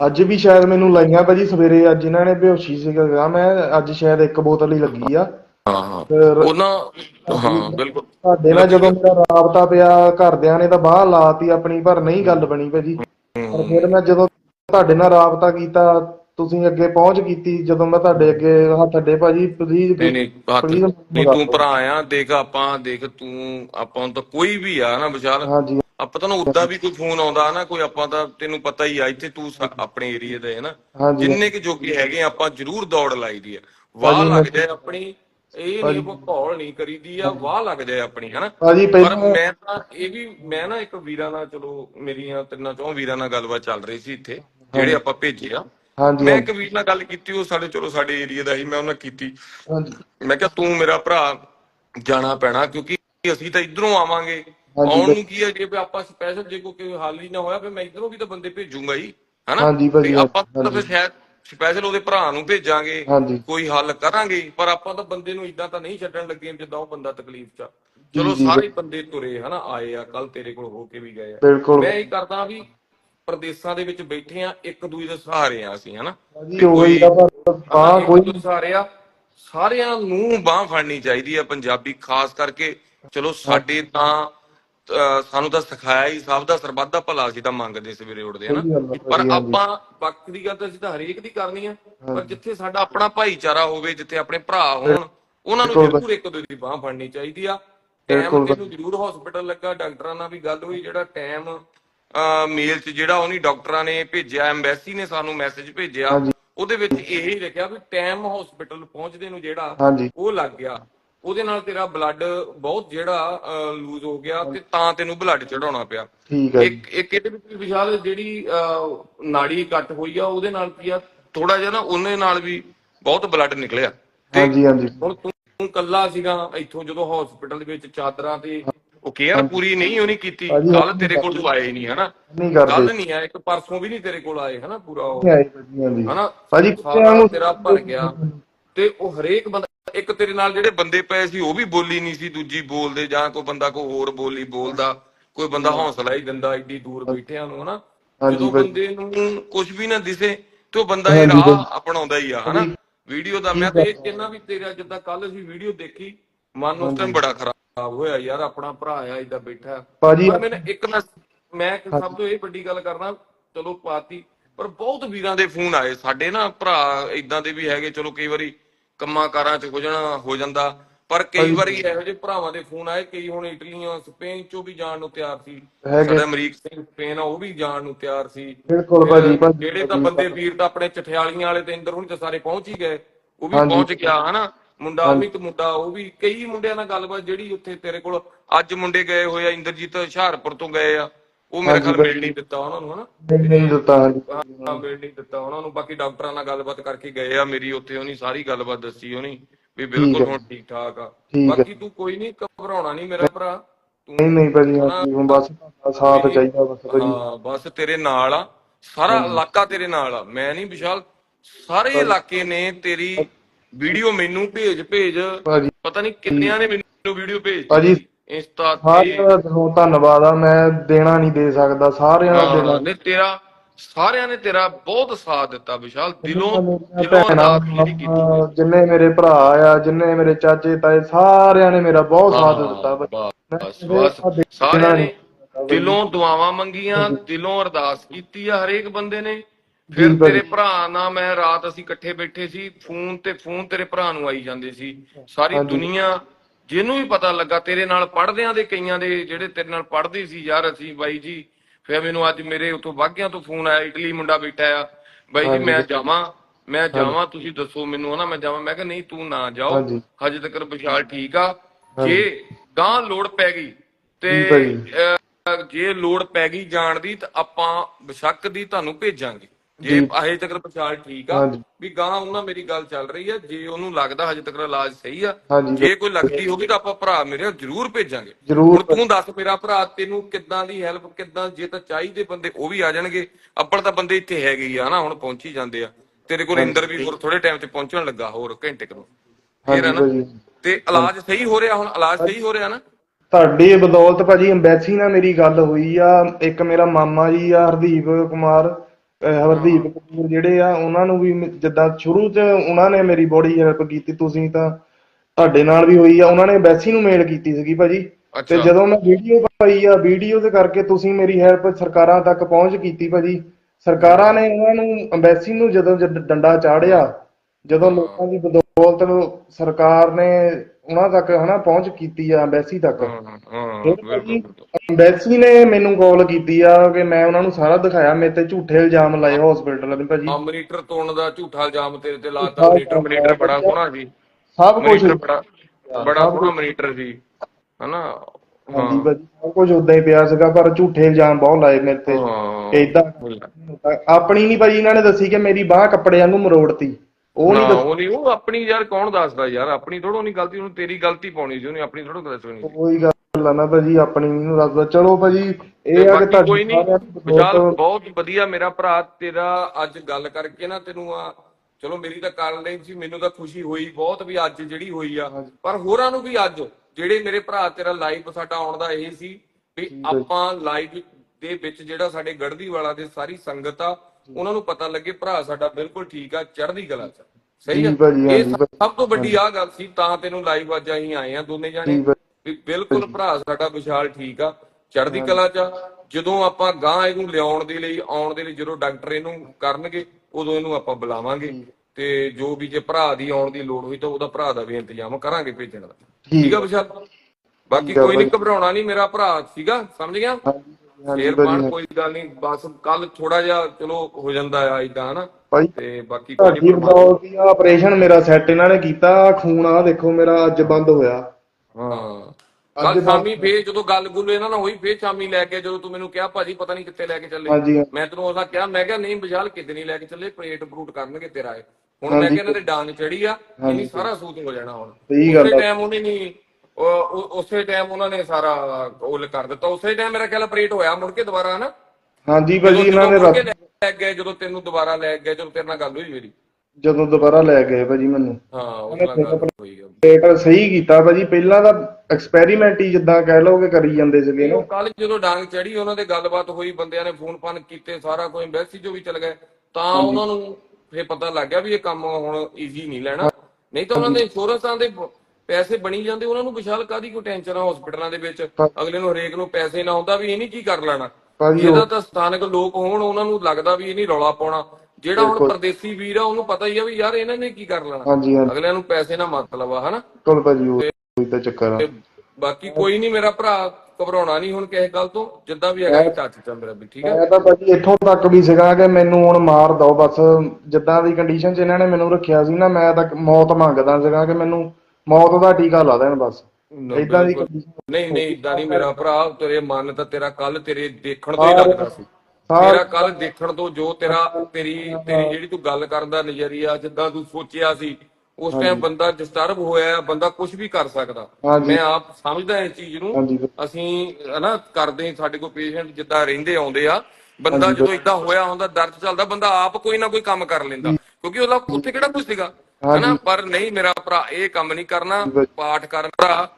ਅੱਜ ਵੀ ਸ਼ਾਇਦ ਮੈਨੂੰ ਲਾਈਆਂ ਭਾਜੀ ਸਵੇਰੇ ਅੱਜ ਇਹਨਾਂ ਨੇ ਬੇਹੋਸ਼ੀ ਸੀਗਾ ਮੈਂ ਅੱਜ ਸ਼ਾਇਦ ਇੱਕ ਬੋਤਲ ਹੀ ਲੱਗੀ ਆ। ਹਾਂ ਹਾਂ। ਫਿਰ ਉਹਨਾਂ ਹਾਂ ਬਿਲਕੁਲ। ਤੁਹਾਡੇ ਨਾਲ ਜਦੋਂ ਮੇਰਾ ਰਾਬਤਾ ਪਿਆ ਘਰਦਿਆਂ ਨੇ ਤਾਂ ਬਾਹ ਲਾਤੀ ਆਪਣੀ ਪਰ ਨਹੀਂ ਗੱਲ ਬਣੀ ਭਾਜੀ। ਪਰ ਫਿਰ ਮੈਂ ਜਦੋਂ ਤੁਹਾਡੇ ਨਾਲ ਰਾਬਤਾ ਕੀਤਾ ਤੁਸੀਂ ਅੱਗੇ ਪਹੁੰਚ ਕੀਤੀ ਜਦੋਂ ਮੈਂ ਤੁਹਾਡੇ ਅੱਗੇ ਹੱਥ ਅੱਡੇ ਭਾਜੀ ਪਲੀਜ਼ ਨਹੀਂ ਨਹੀਂ ਹੱਥ please ਨਹੀਂ ਤੂੰ ਭਰਾ ਆ ਦੇਖ ਆਪਾਂ ਦੇਖ ਤੂੰ ਆਪਾਂ ਨੂੰ ਤਾਂ ਕੋਈ ਵੀ ਆ ਨਾ ਵਿਸ਼ਾਲ। ਹਾਂਜੀ। ਆਪਾਂ ਤੁਹਾਨੂੰ ਉਦਾਂ ਵੀ ਕੋਈ ਫੋਨ ਆਉਂਦਾ ਨਾ ਕੋਈ ਆਪਾਂ ਤਾਂ ਤੈਨੂੰ ਪਤਾ ਹੀ ਆ ਇੱਥੇ ਤੂੰ ਸਾ- ਆਪਣੇ ਏਰੀਆ ਦੇ ਹੈ ਨਾ। ਹਾਂਜੀ। ਜਿੰਨੇ ਕਿ ਜੋਗੀ ਹੈਗੇ ਆ, ਆਪਾਂ ਜ਼ਰੂਰ ਦੌੜ ਲਾਈਦੀ ਆ। ਵਾਹ ਲੱਗ ਜਾਏ ਆਪਣੀ। ਇਹ ਨਹੀਂ ਘੋਲ ਨਹੀਂ ਕਰੀਦੀ ਆ ਵਾਹ ਲੱਗ ਜਾਏ ਆਪਣੀ ਹਨਾ? ਪਰ ਮੈਂ ਤਾਂ ਇਹ ਵੀ ਮੈਂ ਨਾ ਇੱਕ ਵੀਰਾਂ ਨਾਲ ਚਲੋ ਮੇਰੀਆਂ ਤਿੰਨਾਂ ਚੋਂ ਵੀਰਾਂ ਨਾਲ ਗੱਲਬਾਤ ਚੱਲ ਰਹੀ ਸੀ ਇੱਥੇ ਜਿਹੜੇ ਆਪਾਂ ਭੇਜੇ ਆ। ਹਾਂਜੀ ਮੈਂ ਇੱਕ ਵੀਰ ਨਾਲ ਗੱਲ ਕੀਤੀ ਉਹ ਸਾਡੇ ਚਲੋ ਸਾਡੇ ਏਰੀਆ ਦਾ ਹੀ ਮੈਂ ਉਹਨਾਂ ਕੀਤੀ। ਹਾਂਜੀ। ਮੈਂ ਕਿਹਾ ਤੂੰ ਮੇਰਾ ਭਰਾ ਜਾਣਾ ਪੈਣਾ ਕਿਉਂਕਿ ਅਸੀਂ ਤਾਂ ਇਧਰੋਂ ਆਵਾਂਗੇ। ਆਉਣ ਨੂੰ ਕੀ ਹੈ ਜੇ ਵੀ ਆਪਾਂ ਸਪੈਸ਼ਲ ਜੇ ਕੋਈ ਹੱਲ ਹੀ ਨਾ ਹੋਇਆ ਫਿਰ ਮੈਂ ਇਧਰੋਂ ਵੀ ਤਾਂ ਬੰਦੇ ਭੇਜੂੰਗਾ ਹੀ ਹਨਾ? ਹਾਂਜੀ ਭਾਜੀ, ਆਪਾਂ ਤਾਂ। ਫਿਰ ਸ਼ਾਇਦ ਸਪੈਸ਼ਲ ਉਹਦੇ ਭਰਾ ਨੂੰ ਭੇਜਾਂਗੇ ਹਾਂਜੀ। ਕੋਈ ਹੱਲ ਕਰਾਂਗੇ ਪਰ ਆਪਾਂ ਤਾਂ ਬੰਦੇ ਨੂੰ ਇਦਾਂ ਤਾਂ ਨਹੀਂ ਛੱਡਣ ਲੱਗੇ ਜਿੱਦਾਂ ਉਹ ਬੰਦਾ ਤਕਲੀਫ 'ਚ ਆ। ਚਲੋ ਸਾਰੇ ਬੰਦੇ ਤੁਰੇ ਹਨਾ ਆਏ ਆ ਕੱਲ ਤੇਰੇ ਕੋਲ ਹੋ ਕੇ ਵੀ ਗਏ ਆ। ਮੈਂ ਇਹ ਕਰਦਾ ਵੀ ਪ੍ਰਦੇਸ਼ਾਂ ਦੇ ਵਿੱਚ ਬੈਠੇ ਆ ਇੱਕ ਦੂਜੇ ਦੇ ਸਹਾਰੇ ਆ ਅਸੀਂ ਹਨਾ। ਪਰ ਹਾਂ ਕੋਈ ਕੋਈ ਸਾਰੇ ਆ ਸਾਰਿਆਂ ਨੂੰ ਬਾਹ ਫੜਨੀ ਚਾਹੀਦੀ ਆ ਪੰਜਾਬੀ ਖਾਸ ਕਰਕੇ। ਚਲੋ ਸਾਡੇ ਤਾਂ ਸਾਨੂੰ ਤਾਂ ਸਿਖਾਇਆ ਹੀ ਸਭ ਦਾ ਸਰਬੱਤ ਦਾ ਭਲਾ ਅਸੀਂ ਤਾਂ ਮੰਗਦੇ ਸਵੇਰੇ ਉੱਠਦੇ ਹਨਾ ਪਰ। ਆਪਾਂ ਬਾਕੀ ਦੀ ਗੱਲ ਤਾਂ ਅਸੀਂ ਤਾਂ ਹਰੇਕ ਦੀ ਕਰਨੀ ਆ ਪਰ ਜਿੱਥੇ ਸਾਡਾ ਆਪਣਾ ਭਾਈਚਾਰਾ ਹੋਵੇ ਜਿੱਥੇ ਆਪਣੇ ਭਰਾ ਹੋਣ ਉਹਨਾਂ ਨੂੰ। ਜ਼ਰੂਰ ਇੱਕ ਦੂਜੇ ਦੀ ਬਾਹ ਫੜਨੀ ਚਾਹੀਦੀ ਆ ਟਾਈਮ। ਤੈਨੂੰ ਜ਼ਰੂਰ ਹਸਪੀਟਲ ਲੱਗਾ ਡਾਕਟਰਾਂ ਨਾਲ ਵੀ ਗੱਲ ਹੋਈ ਜਿਹੜਾ ਟਾਈਮ ਮੇਲ 'ਚ ਜਿਹੜਾ ਉਹਨੀ ਡਾਕਟਰਾਂ ਨੇ ਭੇਜਿਆ ਐਮਬੈਸੀ ਨੇ ਸਾਨੂੰ ਮੈਸੇਜ ਭੇਜਿਆ। ਉਹਦੇ ਵਿੱਚ ਇਹੀ ਲਿਖਿਆ ਵੀ ਟਾਈਮ ਹਸਪੀਟਲ ਪਹੁੰਚਦੇ ਨੂੰ ਜਿਹੜਾ ਉਹ ਲੱਗ ਗਿਆ ਉਹਦੇ ਨਾਲ ਤੇਰਾ ਬਲੱਡ ਬਹੁਤ ਜਿਹੜਾ ਲੂਜ਼ ਹੋ ਗਿਆ ਤੇ ਤਾਂ ਤੈਨੂੰ ਬਲੱਡ ਚੜਾਉਣਾ ਪਿਆ। ਠੀਕ ਹੈ ਜੀ। ਇੱਕ ਇੱਕ ਇਹਦੇ ਵਿੱਚ ਵਿਸ਼ਾਲ ਜਿਹੜੀ ਨਾੜੀ ਕੱਟ ਹੋਈ ਆ ਉਹਦੇ ਨਾਲ ਕੀ ਆ ਥੋੜਾ ਜਿਹਾ ਨਾ ਉਹਨੇ ਨਾਲ ਵੀ ਬਹੁਤ ਬਲੱਡ ਨਿਕਲਿਆ। ਹਾਂਜੀ ਹਾਂਜੀ। ਹੁਣ ਤੂੰ ਕੱਲਾ ਸੀਗਾ ਇੱਥੋਂ ਜਦੋਂ ਹਸਪੀਟਲ ਦੇ ਵਿੱਚ ਚਾਦਰਾਂ ਤੇ ਉਹ ਕੇਅਰ ਪੂਰੀ ਨਹੀਂ ਉਹਨੇ ਕੀਤੀ ਕੱਲ ਤੇਰੇ ਕੋਲ ਤੂੰ ਆਏ ਨਹੀਂ ਹਨਾ? ਨਹੀਂ ਕੱਲ ਨਹੀਂ ਆਏ ਇੱਕ ਪਰਸੋਂ ਵੀ ਨਹੀਂ ਤੇਰੇ ਕੋਲ ਆਏ ਹਨਾ ਪੂਰਾ ਉਹ। ਹਨਾ? ਭਾਜੀ ਤੇਰਾ ਭਰ ਗਿਆ। ਤੇ ਉਹ ਹਰੇਕ ਬੰਦਾ ਇੱਕ ਤੇਰੇ ਨਾਲ ਜਿਹੜੇ ਬੰਦੇ ਪਏ ਸੀ ਉਹ ਵੀ ਬੋਲੀ ਨਹੀਂ ਸੀ ਦੂਜੀ ਬੋਲਦੇ ਜਾਂ ਕੋਈ ਬੰਦਾ ਕੋਈ ਹੋਰ ਬੋਲੀ ਬੋਲਦਾ ਕੋਈ ਬੰਦਾ ਹੌਸਲਾ ਹੀ ਦਿੰਦਾ ਏਡੀ ਦੂਰ ਬੈਠਿਆਂ ਨੂੰ ਹਨਾ? ਜਦੋਂ। ਬੰਦੇ ਨੂੰ ਕੁਝ ਵੀ ਨਾ ਦਿਸੇ ਤੇ ਉਹ ਬੰਦਾ ਇਹ ਰਾਹ ਅਪਣਾਉਂਦਾ ਹੀ ਆ ਹਨਾ? ਵੀਡੀਓ ਦਾ ਮੈਂ ਤੇ ਕਹਿੰਦਾ ਵੀ ਤੇਰਾ ਜਿੱਦਾਂ ਕੱਲ ਅਸੀਂ ਵੀਡੀਓ ਦੇਖੀ ਮਨ ਉਸ ਟਾਈਮ ਬੜਾ ਖਰਾਬ ਹੋਇਆ ਯਾਰ ਆਪਣਾ ਭਰਾ ਆ ਏਦਾਂ ਬੈਠਾ। ਪਰ ਮੈਨੂੰ ਇੱਕ ਮੈਂ ਮੈਂ ਸਭ ਤੋਂ ਇਹ ਵੱਡੀ ਗੱਲ ਕਰਨਾ ਚਲੋ ਪਾਤੀ ਪਰ ਬਹੁਤ ਵੀਰਾਂ ਦੇ ਫੋਨ ਆਏ ਸਾਡੇ ਨਾ ਭਰਾ ਇਦਾਂ ਦੇ ਵੀ ਹੈਗੇ ਚਲੋ ਕਈ ਵਾਰੀ ਕੰਮਾਂ ਕਾਰਾਂ 'ਚ ਹੋ ਜਾਣਾ ਹੋ ਜਾਂਦਾ। ਪਰ ਕਈ ਵਾਰੀ ਇਹੋ ਜਿਹੇ ਭਰਾਵਾਂ ਦੇ ਫੋਨ ਆਏ ਕਈ ਹੁਣ ਇਟਲੀਆਂ ਸਪੇਨ 'ਚੋਂ ਵੀ ਜਾਣ ਨੂੰ ਤਿਆਰ ਸੀ। ਸਾਡਾ ਅਮਰੀਕ ਸਿੰਘ ਸਪੇਨ ਆ ਉਹ ਵੀ ਜਾਣ ਨੂੰ ਤਿਆਰ ਸੀ। ਬਿਲਕੁਲ ਭਾਜੀ ਜਿਹੜੇ ਤਾਂ ਬੰਦੇ ਵੀਰ ਤਾਂ ਆਪਣੇ ਚਠਿਆਲੀਆਂ ਵਾਲੇ ਤੇ ਇੰਦਰ ਹੁਣ ਤਾਂ ਸਾਰੇ ਪਹੁੰਚ ਹੀ ਗਏ। ਉਹ ਵੀ। ਪਹੁੰਚ ਗਿਆ ਹਨਾ? ਮੁੰਡਾ ਅਮਿਤ ਮੁੰਡਾ ਉਹ ਵੀ। ਕਈ ਮੁੰਡਿਆਂ ਨਾਲ ਗੱਲਬਾਤ ਜਿਹੜੀ ਉੱਥੇ ਤੇਰੇ ਕੋਲ ਅੱਜ ਮੁੰਡੇ ਗਏ ਹੋਏ ਆ ਇੰਦਰਜੀਤ ਹੁਸ਼ਿਆਰਪੁਰ ਤੋਂ ਗਏ ਆ। ਉਹ ਮੇਰੇ ਖਿਆਲ ਮਿਲ ਨਹੀਂ ਦਿੱਤਾ ਉਹਨਾਂ ਨੂੰ ਹਨਾ? ਨਹੀਂ ਨਹੀਂ ਦਿੱਤਾ ਹਾਂ ਮਿਲ ਨਹੀਂ ਦਿੱਤਾ ਉਹਨਾਂ ਨੂੰ। ਬਾਕੀ ਡਾਕਟਰਾਂ ਨਾਲ ਗੱਲਬਾਤ ਕਰਕੇ ਗਏ ਆ ਮੇਰੀ ਉੱਥੇ ਉਹਨੀ ਸਾਰੀ ਗੱਲਬਾਤ ਦੱਸੀ ਉਹਨੀ ਵੀ ਬਿਲਕੁਲ ਹੁਣ ਠੀਕ ਠਾਕ ਆ। ਬਾਕੀ ਤੂੰ ਕੋਈ ਨਹੀਂ ਘਬਰਾਉਣਾ ਨਹੀਂ ਮੇਰਾ ਭਰਾ। ਤੂੰ ਨਹੀਂ ਨਹੀਂ ਭਾਜੀ ਹੁਣ ਬਸ ਸਾਥ ਚਾਹੀਦਾ ਬਸ ਭਾਜੀ। ਹਾਂ ਬਸ ਤੇਰੇ ਨਾਲ ਆ। ਸਾਰਾ ਇਲਾਕਾ ਤੇਰੇ ਨਾਲ ਆ। ਮੈਂ ਨਹੀਂ ਵਿਸ਼ਾਲ ਸਾਰੇ ਇਲਾਕੇ ਨੇ ਤੇਰੀ ਵੀਡੀਓ ਮੈਨੂੰ ਭੇਜ ਭਾਜੀ। ਪਤਾ ਨਹੀਂ ਕਿੰਨਿਆਂ ਨੇ ਮੈਨੂੰ ਵੀਡੀਓ ਭੇਜੀ ਭਾਜੀ, ਇੰਸਟਾ ਤੇ ਸਾਰਿਆਂ ਦਾ ਦਿਲੋਂ ਧੰਨਵਾਦ ਆ ਮੈਂ ਦੇਣਾ ਨਹੀਂ ਦੇ ਸਕਦਾ ਸਾਰਿਆਂ ਦਾ ਦੇਣਾ। ਨੇ ਤੇਰਾ ਸਾਰਿਆਂ ਨੇ ਤੇਰਾ ਬਹੁਤ ਸਾਥ ਦਿੱਤਾ ਵਿਸ਼ਾਲ ਦਿਲੋਂ ਮੇਰੀਆਂ ਦਿਲੋਂ ਭੈਣਾਂ, ਅਰਦਾਸ ਜਿਹੜੀ ਕੀਤੀ ਅਹ ਜਿੰਨੇ ਮੇਰੇ ਭਰਾ ਆ ਜਿੰਨੇ ਮੇਰੇ ਚਾਚੇ ਤਾਏ ਸਾਰਿਆਂ ਨੇ ਮੇਰਾ ਬਹੁਤ ਸਾਥ ਦਿੱਤਾ। ਭਾਜੀ। ਬਸ ਬਸ ਸਾਰਿਆਂ ਨੇ ਦਿਲੋਂ ਦੁਆਵਾਂ ਮੰਗੀਆਂ ਦਿਲੋਂ ਅਰਦਾਸ ਕੀਤੀ ਆ ਹਰੇਕ ਬੰਦੇ ਨੇ। ਫਿਰ ਜੀ। ਤੇਰੇ ਭਰਾ ਨਾਲ ਮੈਂ ਰਾਤ ਅਸੀਂ ਇਕੱਠੇ ਬੈਠੇ ਸੀ ਫੋਨ ਤੇ ਫੋਨ ਤੇਰੇ ਭਰਾ ਨੂੰ ਆਈ ਜਾਂਦੇ ਸੀ। ਸਾਰੀ ਦੁਨੀਆ ਜਿਹਨੂੰ ਵੀ ਪਤਾ ਲੱਗਾ ਤੇਰੇ ਨਾਲ ਪੜਦਿਆਂ ਦੇ ਕਈਆਂ ਦੇ ਜਿਹੜੇ ਤੇਰੇ ਨਾਲ ਪੜਦੇ ਸੀ ਯਾਰ ਅਸੀਂ ਬਾਈ ਜੀ ਫਿਰ ਮੈਨੂੰ ਅੱਜ ਮੇਰੇ ਉਤੋਂ ਵਾਗਿਆਂ ਤੋਂ ਫੋਨ ਆਇਆ ਇਟਲੀ ਮੁੰਡਾ ਬੈਠਾ ਆ। ਬਾਈ ਜੀ ਮੈਂ ਜਾਵਾਂ ਮੈਂ ਜਾਵਾਂ ਤੁਸੀਂ ਦੱਸੋ ਮੈਨੂੰ ਹਨਾ ਮੈਂ ਜਾਵਾਂ। ਮੈਂ ਕਿਹਾ ਨਹੀਂ ਤੂੰ ਨਾ ਜਾਓ ਹਾਂਜੀ। ਤੱਕ ਵਿਸ਼ਾਲ ਠੀਕ ਆ। ਜੇ ਗਾਂ ਲੋੜ ਪੈ ਗਈ ਤੇ ਜੀ। ਲੋੜ ਪੈ ਗਈ ਜਾਣ ਦੀ ਤਾਂ ਆਪਾਂ ਬਸ਼ੱਕ ਦੀ ਤੁਹਾਨੂੰ ਭੇਜਾਂਗੇ। ਜੇ। ਹਜੇ ਤੱਕ ਵਿਸ਼ਾਲ ਠੀਕ ਆ। ਵੀ ਗਾਂ ਉਹਨਾਂ ਮੇਰੀ ਗੱਲ ਚੱਲ ਰਹੀ ਆ ਜੇ ਉਹਨੂੰ ਲੱਗਦਾ ਹਜੇ ਤੱਕ ਇਲਾਜ ਸਹੀ ਆ। ਜੇ ਕੋਈ ਲੱਗਦੀ ਹੋਗੀ ਤਾਂ ਆਪਾਂ ਭਰਾ ਮੇਰੇ ਜ਼ਰੂਰ ਭੇਜਾਂਗੇ। ਹੁਣ ਤੂੰ ਦੱਸ ਮੇਰਾ ਭਰਾ ਤੈਨੂੰ ਕਿੱਦਾਂ ਦੀ ਹੈਲਪ ਕਿੱਦਾਂ ਜੇ ਤਾਂ ਚਾਹੀਦੇ ਬੰਦੇ ਉਹ ਵੀ ਆ ਜਾਣਗੇ। ਅੱਪੜ ਤਾਂ ਬੰਦੇ ਇੱਥੇ ਹੈਗੇ ਹੀ ਆ ਨਾ ਹੁਣ ਪਹੁੰਚੀ ਜਾਂਦੇ ਆ। ਤੇਰੇ ਕੋਲ ਇੰਦਰ ਵੀ ਹੋਰ ਥੋੜੇ ਟਾਈਮ ਤੇ ਪਹੁੰਚਣ ਲੱਗਾ ਹੋਰ ਘੰਟੇ ਕੁ ਨੂੰ। ਫੇਰ ਹੈ ਨਾ ਤੇ ਇਲਾਜ ਸਹੀ ਹੋ ਰਿਹਾ ਹੁਣ? ਇਲਾਜ ਸਹੀ ਹੋ ਰਿਹਾ ਨਾ? ਤੁਹਾਡੀ ਬਦੌਲਤ ਭਾਜੀ ਐਮਬੈਸੀ ਨਾਲ ਮੇਰੀ ਗੱਲ ਹੋਈ ਆ। ਇੱਕ ਮੇਰਾ ਮਾਮਾ ਜੀ ਆ ਹਰਦੀਪ ਕੁਮਾਰ। ਹਰਦੀਪ ਕਪੂਰ ਜਿਹੜੇ ਆ ਉਹਨਾਂ ਨੂੰ ਵੀ ਜਿੱਦਾਂ ਸ਼ੁਰੂ 'ਚ ਉਹਨਾਂ ਨੇ ਮੇਰੀ ਬੜੀ ਹੈਲਪ ਕੀਤੀ ਤੁਸੀਂ ਤਾਂ ਤੁਹਾਡੇ ਨਾਲ ਵੀ ਹੋਈ ਆ ਉਹਨਾਂ ਨੇ ਐਮਬੈਸੀ ਨੂੰ ਮੇਲ ਕੀਤੀ ਸੀਗੀ ਭਾਜੀ। ਤੇ ਜਦੋਂ ਮੈਂ ਵੀਡੀਓ ਪਾਈ ਆ ਵੀਡੀਓ ਦੇ ਕਰਕੇ ਤੁਸੀਂ ਮੇਰੀ ਹੈਲਪ ਸਰਕਾਰਾਂ ਤੱਕ ਪਹੁੰਚ ਕੀਤੀ ਭਾਜੀ। ਸਰਕਾਰਾਂ ਨੇ ਉਹਨਾਂ ਨੂੰ ਅੰਬੈਸੀ ਨੂੰ ਜਦੋਂ ਜਦ ਡੰਡਾ ਚਾੜਿਆ ਜਦੋਂ ਲੋਕਾਂ ਦੀ ਬਦੌਲਤ ਨੂੰ ਸਰਕਾਰ ਨੇ ਉਹਨਾਂ ਤੱਕ ਹਨਾ ਪਹੁੰਚ ਕੀਤੀ ਆ ਅੰਬੈਸੀ ਤੱਕ। ਅੰਬੈਸੀ ਨੇ ਮੈਨੂੰ ਕਾਲ ਕੀਤੀ ਆ ਕਿ ਮੈਂ ਉਹਨਾਂ ਨੂੰ ਸਾਰਾ ਦਿਖਾਇਆ ਮੇਰੇ ਤੇ ਝੂਠੇ ਇਲਜ਼ਾਮ ਲਾਏ ਹਸਪੀਟਲ ਦੇ ਭਾਜੀ। ਮਨੀਟਰ ਤੋੜਨ ਦਾ ਝੂਠਾ ਇਲਜ਼ਾਮ ਤੇਰੇ ਤੇ ਲਾਤਾ ਮਨੀਟਰ ਮਨੀਟਰ ਬੜਾ ਸੋਹਣਾ ਸੀ। ਸਭ ਕੁਝ ਬੜਾ ਬੜਾ ਸੋਹਣਾ ਮਨੀਟਰ ਸੀ ਹਨਾ? ਹਾਂਜੀ ਭਾਜੀ ਸਭ ਕੁਝ ਉਦਾਂ ਹੀ ਪਿਆ ਸੀਗਾ ਪਰ ਝੂਠੇ ਇਲਜ਼ਾਮ ਬਹੁਤ ਲਾਏ ਮੇਰੇ ਤੇ। ਇਦਾਂ ਆਪਣੀ ਨਹੀਂ ਭਾਜੀ ਇਹਨਾਂ ਨੇ ਦੱਸੀ ਕਿ ਮੇਰੀ ਬਾਹ ਕੱਪੜਿਆਂ ਨੂੰ ਮਰੋੜਤੀ। ਉਹ ਨਹੀਂ ਉਹ ਨਹੀਂ ਉਹ ਆਪਣੀ ਯਾਰ ਕੌਣ ਦੱਸਦਾ ਯਾਰ? ਆਪਣੀ ਥੋੜੋ ਨਹੀਂ ਗਲਤੀ ਉਹਨੂੰ ਤੇਰੀ ਗਲਤੀ ਪਾਉਣੀ ਸੀ ਉਹਨੇ ਆਪਣੀ ਥੋੜੋ ਦੱਸਣੀ ਸੀ। ਕੋਈ ਗੱਲ ਆ ਨਾ ਭਾਜੀ ਆਪਣੀ ਨੂੰ ਦੱਸਦਾ। ਚਲੋ ਭਾਜੀ ਇਹ ਆ ਕਿ ਬਾਕੀ ਕੋਈ ਤੁਹਾਡੀ ਨਹੀਂ ਵਿਸ਼ਾਲ ਬਹੁਤ- ਵਧੀਆ ਮੇਰਾ ਭਰਾ ਤੇਰਾ ਅੱਜ ਗੱਲ ਕਰਕੇ ਨਾ ਤੈਨੂੰ ਆ ਚਲੋ ਮੇਰੀ ਤਾਂ ਕਾਲ ਨਹੀਂ ਸੀ ਮੈਨੂੰ ਤਾਂ ਖੁਸ਼ੀ ਹੋਈ ਬਹੁਤ ਵੀ ਅੱਜ ਜਿਹੜੀ ਹੋਈ ਆ। ਪਰ ਹੋਰਾਂ ਨੂੰ ਵੀ ਅੱਜ ਜਿਹੜੇ ਮੇਰੇ ਭਰਾ ਤੇਰਾ ਲਾਈਵ ਸਾਡਾ ਆਉਣ ਦਾ ਇਹ ਸੀ ਵੀ ਆਪਾਂ ਲਾਈਵ ਦੇ ਵਿੱਚ ਜਿਹੜਾ ਸਾਡੇ ਗੜਦੀ ਵਾਲਾ ਦੇ ਸਾਰੀ ਸੰਗਤ ਆ ਉਹਨਾਂ ਨੂੰ ਪਤਾ ਲੱਗੇ ਭਰਾ ਸਾਡਾ ਬਿਲਕੁਲ ਠੀਕ ਆ ਚੜ੍ਹਦੀ ਕਲਾ ਚ ਸਹੀ ਆ? ਇਹ। ਸਭ ਤੋਂ ਵੱਡੀ ਆ ਗੱਲ ਸੀ ਤਾਂ ਤੈਨੂੰ ਲਾਈਵ ਅੱਜ ਅਸੀਂ ਆਏ ਆ ਦੋਨੇ ਜਾਣੇ। ਵੀ ਬਿਲਕੁਲ ਭਰਾ ਸਾਡਾ ਵਿਸ਼ਾਲ ਠੀਕ ਆ ਚੜ੍ਹਦੀ ਕਲਾ ਚ। ਜਦੋਂ ਆਪਾਂ ਗਾਂ ਇਹਨੂੰ ਲਿਆਉਣ ਦੇ ਲਈ ਆਉਣ ਦੇ ਲਈ ਜਦੋਂ ਡਾਕਟਰ ਇਹਨੂੰ ਕਰਨਗੇ ਉਦੋਂ ਇਹਨੂੰ ਆਪਾਂ ਬੁਲਾਵਾਂਗੇ। ਤੇ ਜੋ ਵੀ ਜੇ ਭਰਾ ਦੀ ਆਉਣ ਦੀ ਲੋੜ ਹੋਈ ਤਾਂ ਉਹਦਾ ਭਰਾ ਦਾ ਵੀ ਇੰਤਜ਼ਾਮ ਕਰਾਂਗੇ ਭੇਜਣ ਦਾ। ਠੀਕ ਆ। ਵਿਸ਼ਾਲ? ਬਾਕੀ ਕੋਈ ਨਹੀਂ। ਘਬਰਾਉਣਾ ਨਹੀਂ ਮੇਰਾ ਭਰਾ ਸੀਗਾ ਸਮਝ ਗਿਆ? ਫੇਰ ਪਾਣ ਕੋਈ ਗੱਲ ਨਹੀਂ ਬਸ ਕੱਲ ਥੋੜਾ ਜਿਹਾ ਚਲੋ ਹੋ ਜਾਂਦਾ ਆ ਇਦਾਂ ਹਨਾ? ਤੇ ਬਾਕੀ ਕੋਈ ਨਹੀਂ ਬਦੌਲਤ ਹੀ ਆਪਰੇਸ਼ਨ ਮੇਰਾ ਸੈੱਟ ਇਹਨਾਂ ਨੇ ਕੀਤਾ ਖੂਨ ਆ ਦੇਖੋ ਮੇਰਾ ਅੱਜ ਬੰਦ ਹੋਇਆ। ਹਾਂ। ਕੱਲ ਸ਼ਾਮੀ ਫੇਰ ਜਦੋਂ ਗੱਲ ਗੁੱਲ ਇਹਨਾਂ ਨਾਲ ਹੋਈ ਫੇਰ ਸ਼ਾਮੀ ਲੈ ਕੇ ਜਦੋਂ ਤੂੰ ਮੈਨੂੰ ਕਿਹਾ ਭਾਜੀ ਪਤਾ ਨਹੀਂ ਕਿੱਥੇ ਲੈ ਕੇ ਚੱਲੇ। ਹਾਂ। ਮੈਂ ਤੈਨੂੰ ਉਹਦਾ ਕਿਹਾ ਮੈਂ ਕਿਹਾ ਨਹੀਂ ਵਿਸ਼ਾਲ ਕਿਤੇ ਨਹੀਂ ਲੈ ਕੇ ਚੱਲੇ ਪਰੇਡ ਫਰੂਟ ਕਰਨਗੇ ਤੇਰਾ ਇਹ। ਹੁਣ ਮੈਂ ਕਿਹਾ ਇਹਨਾਂ ਦੇ ਡਾਂਗ ਚੜੀ ਆ ਇਹਨੀ ਸਾਰਾ ਸੂਤ ਹੋ ਜਾਣਾ ਹੁਣ। ਸਹੀ ਗੱਲ ਆ। ਟਾਈਮ ਉਹਨੇ ਨਹੀਂ ਉਸੇ ਟਾਈਮ ਉਹਨਾਂ ਨੇ ਸਾਰਾ ਕੋਲ ਕਰ ਦਿੱਤਾ। ਉਸੇ ਟਾਈਮ ਮੇਰਾ ਖਿਆਲ ਆਪਰੇਟ ਹੋਇਆ ਮੁੜ ਕੇ ਦੁਬਾਰਾ ਹਨਾ? ਹਾਂਜੀ ਭਾਜੀ ਇਹਨਾਂ ਨੇ ਰਾਤ- ਲੈ ਗਏ ਜਦੋਂ ਤੈਨੂੰ ਦੁਬਾਰਾ ਲੈ ਗਏ ਜਦੋਂ ਤੇਰੇ ਨਾਲ ਗੱਲ ਹੋਈ ਮੇਰੀ। ਜਦੋਂ ਦੁਬਾਰਾ ਲੈ ਗਏ ਭਾਜੀ ਮੈਨੂੰ। ਹਾਂ ਪੇਟ ਸਹੀ ਕੀਤਾ ਭਾਜੀ ਪਹਿਲਾਂ ਤਾਂ ਐਕਸਪੈਰੀਮੈਂਟ ਹੀ ਜਿੱਦਾਂ ਕਹਿ ਲਓਗੇ ਕਰੀ ਜਾਂਦੇ ਸੀਗੇ ਨਾ। ਉਹ ਕੱਲ ਜਦੋਂ ਡਾਂਗ ਚੜੀ ਉਹਨਾਂ ਦੇ ਗੱਲਬਾਤ ਹੋਈ ਬੰਦਿਆਂ ਨੇ ਫੋਨ ਫਾਨ ਕੀਤੇ ਸਾਰਾ ਕੋਈ ਐਮਬੈਸੀ ਚੋਂ ਵੀ ਚਲ ਗਏ। ਤਾਂ ਉਹਨਾਂ ਨੂੰ ਫੇਰ ਪਤਾ ਲੱਗ ਗਿਆ ਵੀ ਇਹ ਕੰਮ ਹੁਣ ਈਜ਼ੀ ਨਹੀਂ ਲੈਣਾ। ਨਹੀਂ ਤਾਂ ਉਹਨਾਂ ਦੇ ਇੰਸ਼ੋਰੈਂਸਾਂ ਦੇ ਪੈਸੇ ਬਣੀ ਜਾਂਦੇ ਉਹਨਾਂ ਨੂੰ ਵਿਸ਼ਾਲ ਕਾਦੀ ਕੋਈ ਟੈਨਸ਼ਨ ਆ ਹਸਪੀਟਲਾਂ ਦੇ ਵਿੱਚ? ਅਗਲੇ ਨੂੰ ਹਰੇਕ ਨੂੰ ਪੈਸੇ ਨਾ ਹੁੰਦਾ ਵੀ ਇਹ ਨਹੀਂ ਕੀ ਕਰ ਲੈਣਾ। ਜਿਹਦਾ ਤਾਂ ਸਥਾਨਕ ਲੋਕ ਹੋਣ ਉਹਨਾਂ ਨੂੰ ਲੱਗਦਾ ਵੀ ਇਹ ਨਹੀਂ ਰੌਲਾ ਪਾਉਣਾ। ਜਿਹੜਾ ਹੁਣ ਪਰਦੇਸੀ ਵੀਰ ਆ ਉਹਨੂੰ ਪਤਾ ਹੀ ਆ ਵੀ ਯਾਰ ਇਹਨਾਂ ਨੇ ਕੀ ਕਰ ਲੈਣਾ। ਅਗਲਿਆਂ ਨੂੰ ਪੈਸੇ ਨਾਲ ਮਤਲਬ ਆ ਹਨਾ? ਕੋਲ ਭਾਜੀ ਉਹ ਤਾਂ ਚੱਕਰ ਆ। ਬਾਕੀ ਕੋਈ ਨਹੀਂ ਮੇਰਾ ਭਰਾ ਘਬਰਾਉਣਾ ਨਹੀਂ ਹੁਣ ਕਿਸੇ ਗੱਲ ਤੋਂ ਜਿੱਦਾਂ ਵੀ ਹੈਗਾ ਟੱਚ ਚ ਮੇਰਾ ਵੀ ਠੀਕ ਹੈ ਮੈਂ ਤਾਂ ਭਾਜੀ ਇੱਥੋਂ ਤੱਕ ਵੀ ਸੀਗਾ ਕਿ ਮੈਨੂੰ ਹੁਣ ਮਾਰ ਦੋ ਬਸ ਜਿੱਦਾਂ ਦੀ ਕੰਡੀਸ਼ਨ 'ਚ ਇਹਨਾਂ ਨੇ ਮੈਨੂੰ ਰੱਖਿਆ ਸੀ ਨਾ ਮੈਂ ਤਾਂ ਮੌਤ ਮੰਗਦਾ ਸੀਗਾ ਕਿ ਮੈਨੂੰ ਮੌਤ ਦਾ ਟੀਕਾ ਲਾ ਦੇਣ ਬਸ। ਇਦਾਂ ਦੀ ਨਹੀਂ ਨਹੀਂ ਇਦਾਂ ਨਹੀਂ ਮੇਰਾ ਭਰਾ ਤੇਰੇ ਮਨ ਤਾਂ ਤੇਰਾ ਕੱਲ ਤੇਰੇ ਦੇਖਣ ਤੋਂ ਹੀ ਲੱਗਦਾ ਸੀ। ਤੇਰਾ ਕੱਲ ਦੇਖਣ ਤੋਂ ਜੋ ਤੇਰਾ ਤੇਰੀ ਤੇਰੀ ਜਿਹੜੀ ਤੂੰ ਗੱਲ ਕਰਨ ਦਾ ਨਜ਼ਰੀਆ ਜਿੱਦਾਂ ਤੂੰ ਸੋਚਿਆ ਸੀ ਉਸ ਟਾਈਮ ਬੰਦਾ ਡਿਸਟਰਬ ਹੋਇਆ ਬੰਦਾ ਕੁਝ ਵੀ ਕਰ ਸਕਦਾ। ਮੈਂ ਆਪ ਸਮਝਦਾ ਇਸ ਚੀਜ਼ ਨੂੰ। ਅਸੀਂ ਹਨਾ ਕਰਦੇ ਸਾਡੇ ਕੋਲ ਪੇਸ਼ੈਂਟ ਜਿੱਦਾਂ ਰਹਿੰਦੇ ਆਉਂਦੇ ਆ ਬੰਦਾ ਜਦੋਂ ਇਦਾਂ ਹੋਇਆ ਹੁੰਦਾ ਦਰਦ ਚੱਲਦਾ ਬੰਦਾ ਆਪ ਕੋਈ ਨਾ ਕੋਈ ਕੰਮ ਕਰ ਲੈਂਦਾ। ਕਿਉਂਕਿ ਉਹਦਾ ਉੱਥੇ ਕਿਹੜਾ ਕੁਝ ਸੀਗਾ? ਹਨਾ ਪਰ ਨਹੀਂ ਮੇਰਾ ਭਰਾ ਇਹ ਕੰਮ ਨਹੀਂ ਕਰਨਾ ਪਾਠ ਕਰਨ ਭਰਾ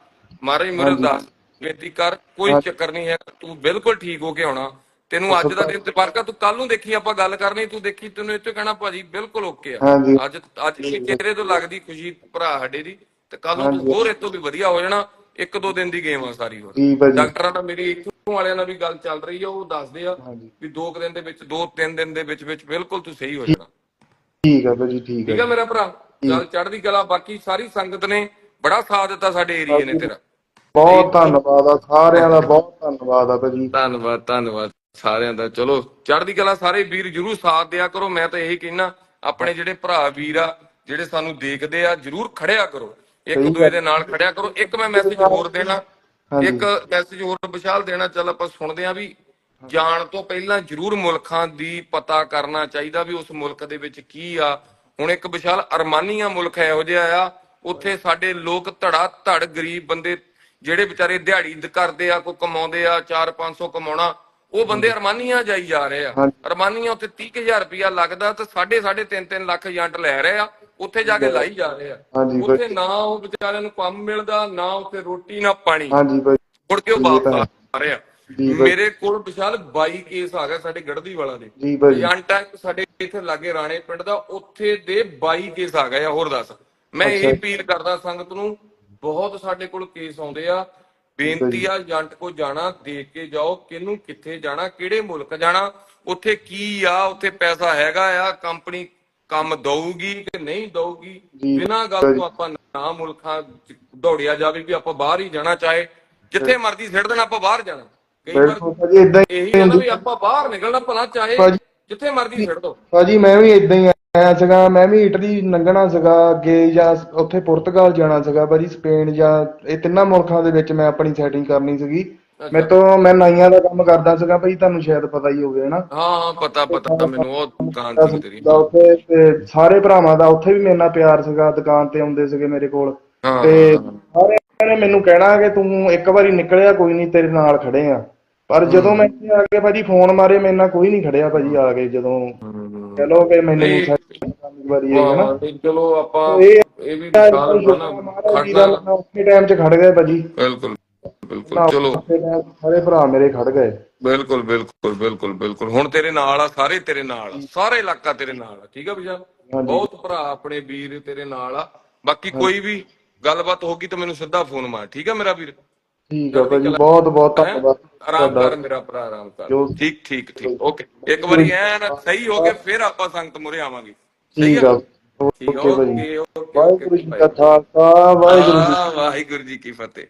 ਮਹਾਰਾਜ ਮੇਰੇ ਦਾਸ ਬੇਨਤੀ ਕਰ ਕੋਈ ਚੱਕਰ ਨਹੀਂ ਹੈ ਤੂੰ ਬਿਲਕੁਲ ਠੀਕ ਹੋ ਕੇ ਆਉਣਾ। ਤੈਨੂੰ ਅੱਜ ਦਾ ਦਿਨ ਤੇ ਫ਼ਰਕ ਆ ਤੂੰ ਕੱਲ ਨੂੰ ਦੇਖੀ ਆਪਾਂ ਗੱਲ ਕਰਨੀ ਤੂੰ ਦੇਖੀ ਤੈਨੂੰ ਇੱਥੇ ਕਹਿਣਾ ਭਾਜੀ ਬਿਲਕੁਲ ਓਕੇ ਆ। ਅੱਜ ਅੱਜ ਇਹ ਚਿਹਰੇ ਤੋਂ ਲੱਗਦੀ ਖੁਸ਼ੀ ਭਰਾ ਸਾਡੇ ਦੀ ਤੇ ਕੱਲ ਨੂੰ ਤੂੰ ਹੋਰ ਇਹ ਤੋਂ ਵੀ ਵਧੀਆ ਹੋ ਜਾਣਾ ਇੱਕ ਦੋ ਦਿਨ ਦੀ ਗੇਮ ਆ ਸਾਰੀ ਹੋਰ। ਡਾਕਟਰਾਂ ਨਾਲ ਮੇਰੀ ਇੱਥੋਂ ਵਾਲਿਆਂ ਨਾਲ ਵੀ ਗੱਲ ਚੱਲ ਰਹੀ ਆ ਉਹ ਦੱਸਦੇ ਆ ਵੀ ਦੋ ਕੁ ਦਿਨ ਦੇ ਵਿੱਚ ਦੋ ਤਿੰਨ ਦਿਨ ਦੇ ਵਿੱਚ ਵਿੱਚ ਬਿਲਕੁਲ ਤੂੰ ਸਹੀ ਹੋ ਜਾਣਾ। ਠੀਕ ਆ ਭਾਜੀ ਠੀਕ ਠੀਕ ਆ ਆ ਮੇਰਾ ਭਰਾ? ਚੱਲ ਚੜ੍ਹਦੀ ਕਲਾ ਬਾਕੀ ਸਾਰੀ ਸੰਗਤ ਨੇ ਬੜਾ ਸਾਥ ਦਿੱਤਾ ਸਾਡੇ ਏਰੀਏ ਨੇ ਤੇਰਾ ਬਹੁਤ ਧੰਨਵਾਦ ਆ ਸਾਰਿਆਂ ਦਾ ਬਹੁਤ ਧੰਨਵਾਦ ਆ ਭਾਜੀ। ਧੰਨਵਾਦ ਧੰਨਵਾਦ ਸਾਰਿਆਂ ਦਾ। ਚਲੋ ਚੜ੍ਹਦੀ ਕਲਾ ਸਾਰੇ ਵੀਰ ਜਰੂਰ ਸਾਥ ਦਿਆ ਕਰੋ ਮੈਂ ਤਾਂ ਇਹੀ ਕਹਿਣਾ ਆਪਣੇ ਜਿਹੜੇ ਭਰਾ ਵੀਰ ਆ ਜਿਹੜੇ ਸਾਨੂੰ ਦੇਖਦੇ ਆ ਜਰੂਰ ਖੜਿਆ ਕਰੋ। ਇੱਕ ਦੂਏ ਦੇ ਨਾਲ ਖੜਿਆ ਕਰੋ। ਇੱਕ ਮੈਂ ਮੈਸੇਜ ਹੋਰ ਦੇਣਾ ਇੱਕ ਮੈਸੇਜ ਹੋਰ ਵਿਸ਼ਾਲ ਦੇਣਾ ਚੱਲ ਆਪਾਂ ਸੁਣਦੇ ਆ ਵੀ ਜਾਣ ਤੋਂ ਪਹਿਲਾਂ ਜਰੂਰ ਮੁਲਕਾਂ ਦੀ ਪਤਾ ਕਰਨਾ ਚਾਹੀਦਾ ਵੀ ਉਸ ਮੁਲਕ ਦੇ ਵਿੱਚ ਕੀ ਆ ਹੁਣ ਇੱਕ ਵਿਸ਼ਾਲ ਅਰਮਾਨੀਆ ਮੁਲਕ ਇਹੋ ਜਿਹਾ ਆ। ਉੱਥੇ ਸਾਡੇ ਲੋਕ ਧੜਾ ਧੜ ਗਰੀਬ ਬੰਦੇ ਜਿਹੜੇ ਵਿਚਾਰੇ ਦਿਹਾੜੀ ਕਰਦੇ ਆ ਕੋਈ ਕਮਾਉਂਦੇ ਆ 4-500 ਕਮਾਉਣਾ ਉਹ ਬੰਦੇ ਅਰਮਾਨੀਆਂ ਜਾਈ ਜਾ ਰਹੇ ਆ। ਅਰਮਾਨੀਆਂ ਉੱਤੇ 30000 ਰੁਪਇਆ ਲੱਗਦਾ ਤੇ ਸਾਢੇ ਸਾਢੇ 3-3 ਲੱਖ ਏਜੰਟ ਲੈ ਰਹੇ ਆ ਉੱਥੇ ਜਾ ਕੇ ਲਾਈ ਜਾ ਰਹੇ ਆ। ਉੱਥੇ ਨਾ ਉਹ ਵਿਚਾਰਿਆਂ ਨੂੰ ਕੰਮ ਮਿਲਦਾ ਨਾ ਉੱਥੇ ਰੋਟੀ ਨਾ ਪਾਣੀ। ਹਾਂਜੀ ਭਾਜੀ ਮੁੜ ਕੇ ਉਹ ਵਾਪਸ ਆ ਰਹੇ ਆ। ਮੇਰੇ ਕੋਲ ਵਿਸ਼ਾਲ 22 ਕੇਸ ਆ ਗਏ ਸਾਡੇ ਗੜਦੀ ਵਾਲਾ ਦੇ। ਏਜੰਟਾਂ ਸਾਡੇ ਇੱਥੇ ਲਾਗੇ ਰਾਣੇ ਪਿੰਡ ਦਾ ਉੱਥੇ ਦੇ 22 ਕੇਸ ਆ ਗਏ ਆ ਹੋਰ ਦੱਸ। ਮੈਂ ਇਹ ਅਪੀਲ ਕਰਦਾ ਸੰਗਤ ਨੂੰ ਬਹੁਤ ਸਾਡੇ ਕੋਲ ਕੇਸ ਆਉਂਦੇ ਆ। ਬੇਨਤੀ ਆ ਏਜੰਟ ਕੋ ਜਾਣਾ ਦੇਖ ਕੇ ਜਾਓ ਕਿਹਨੂੰ ਕਿੱਥੇ ਜਾਣਾ ਕਿਹੜੇ ਮੁਲਕ ਜਾਣਾ ਉੱਥੇ ਕੀ ਆ ਉੱਥੇ ਪੈਸਾ ਹੈਗਾ ਆ ਕੰਪਨੀ ਕੰਮ ਦਊਗੀ ਕਿ ਨਹੀਂ ਦਊਗੀ? ਬਿਨਾਂ ਗੱਲ ਤੋਂ ਆਪਾਂ ਨਾ ਮੁਲਕਾਂ ਦੌੜਿਆ ਜਾਵੇ ਵੀ ਆਪਾਂ ਬਾਹਰ ਹੀ ਜਾਣਾ ਚਾਹੇ ਜਿੱਥੇ ਮਰਜ਼ੀ ਸਿੱਟ ਦੇਣਾ ਆਪਾਂ ਬਾਹਰ ਜਾਣਾ। ਕਈ ਵਾਰ ਬਿਲਕੁਲ ਭਾਜੀ ਇਦਾਂ ਹੀ ਇਹੀ ਹੈ ਨਾ ਵੀ ਆਪਾਂ ਬਾਹਰ ਨਿਕਲਣਾ ਭਲਾ ਚਾਹੇ ਭਾਜੀ- ਜਿੱਥੇ ਮਰਜ਼ੀ ਸਿੱਟ ਦੋ। ਭਾਜੀ ਮੈਂ ਵੀ ਇਦਾਂ ਹੀ ਆਇਆ ਸੀਗਾ ਮੈਂ ਵੀ ਇਟਲੀ ਲੰਘਣਾ ਸੀਗਾ ਅੱਗੇ ਜਾਂ ਉੱਥੇ ਪੁਰਤਗਾਲ ਜਾਣਾ ਸੀਗਾ ਭਾਜੀ ਸਪੇਨ ਜਾਂ ਇਹ ਤਿੰਨਾਂ ਮੁਲਕਾਂ ਦੇ ਵਿੱਚ ਮੈਂ ਆਪਣੀ ਸੈਟਿੰਗ ਕਰਨੀ ਸੀਗੀ। ਮੇਰੇ ਤੋਂ ਮੈਂ ਨਾਈਆਂ ਦਾ ਕੰਮ ਕਰਦਾ ਸੀਗਾ ਭਾਜੀ ਤੁਹਾਨੂੰ ਸ਼ਾਇਦ ਪਤਾ ਹੀ ਹੋਵੇ ਹਨਾ? ਹਾਂ ਹਾਂ ਪਤਾ ਪਤਾ ਮੈਨੂੰ ਉਹ ਦੁਕਾਨ ਸੀ ਤੇਰੀ। ਦਾ ਉੱਥੇ ਤੇ ਸਾਰੇ ਭਰਾਵਾਂ ਦਾ ਉੱਥੇ ਵੀ ਮੇਰੇ ਨਾਲ ਪਿਆਰ ਸੀਗਾ ਦੁਕਾਨ ਤੇ ਆਉਂਦੇ ਸੀਗੇ ਮੇਰੇ ਕੋਲ। ਹਾਂ ਤੇ ਸਾਰਿਆਂ ਨੇ ਮੈਨੂੰ ਕਹਿਣਾ ਕਿ ਤੂੰ ਇੱਕ ਵਾਰੀ ਨਿਕਲਿਆ ਕੋਈ ਨਹੀਂ ਤੇਰੇ ਨਾਲ ਖੜੇ ਆ। ਪਰ ਜਦੋਂ ਮੈਂ ਇੱਥੇ ਆ ਕੇ ਭਾਜੀ ਫੋਨ ਮਾਰੇ ਮੇਰੇ ਨਾਲ ਕੋਈ ਨਹੀਂ ਖੜਿਆ ਭਾਜੀ ਆ ਕੇ ਜਦੋਂ। ਚਲੋ ਕਿ ਮੈਨੂੰ। ਇੱਕ ਵਾਰੀ ਹਾਂ, ਨਹੀਂ, ਚਲੋ ਆਪਾਂ ਇਹ- ਵੀ ਨਾ। ਜੀ। ਖੜਨਾ ਉਸੇ ਟਾਈਮ 'ਚ ਖੜ ਗਏ ਭਾਜੀ। ਬਿਲਕੁਲ ਬਿਲਕੁਲ ਚਲੋ। ਸਾਰੇ ਭਰਾ ਮੇਰੇ ਖੜ ਗਏ। ਬਿਲਕੁਲ ਬਿਲਕੁਲ ਬਿਲਕੁਲ ਬਿਲਕੁਲ। ਹੁਣ ਤੇਰੇ ਨਾਲ ਆ ਸਾਰੇ ਤੇਰੇ ਨਾਲ ਆ। ਸਾਰਾ ਇਲਾਕਾ ਤੇਰੇ ਨਾਲ ਆ ਠੀਕ ਆ ਹਾਂਜੀ। ਬਹੁਤ ਭਰਾ ਆਪਣੇ ਵੀਰ ਤੇਰੇ ਨਾਲ ਆ। ਬਾਕੀ ਕੋਈ ਵੀ ਗੱਲਬਾਤ ਹੋਗੀ ਤਾਂ ਮੈਨੂੰ ਸਿੱਧਾ ਫੋਨ ਮਾਰ ਠੀਕ ਆ ਮੇਰਾ ਵੀਰ? ਠੀਕ ਹੈ ਭਾਜੀ ਬਹੁਤ ਬਹੁਤ ਧੰਨਵਾਦ। ਆਰਾਮ ਕਰ ਮੇਰਾ ਭਰਾ ਆਰਾਮ ਕਰ। ਠੀਕ ਠੀਕ ਠੀਕ। ਓਕੇ। ਇੱਕ ਵਾਰੀ ਐਨ ਸਹੀ ਹੋ ਕੇ ਫਿਰ ਆਪਾਂ ਸੰਗਤ ਮੁਰੇ ਆਵਾਂਗੇ। ਠੀਕ ਆ? ਓਕੇ ਭਾਜੀ ਵਾਹਿਗੁਰੂ ਜੀ ਕਾ ਖਾਲਸਾ ਵਾਹਿਗੁਰੂ ਜੀ ਵਾਹਿਗੁਰੂ ਜੀ ਕੀ ਫਤਿਹ।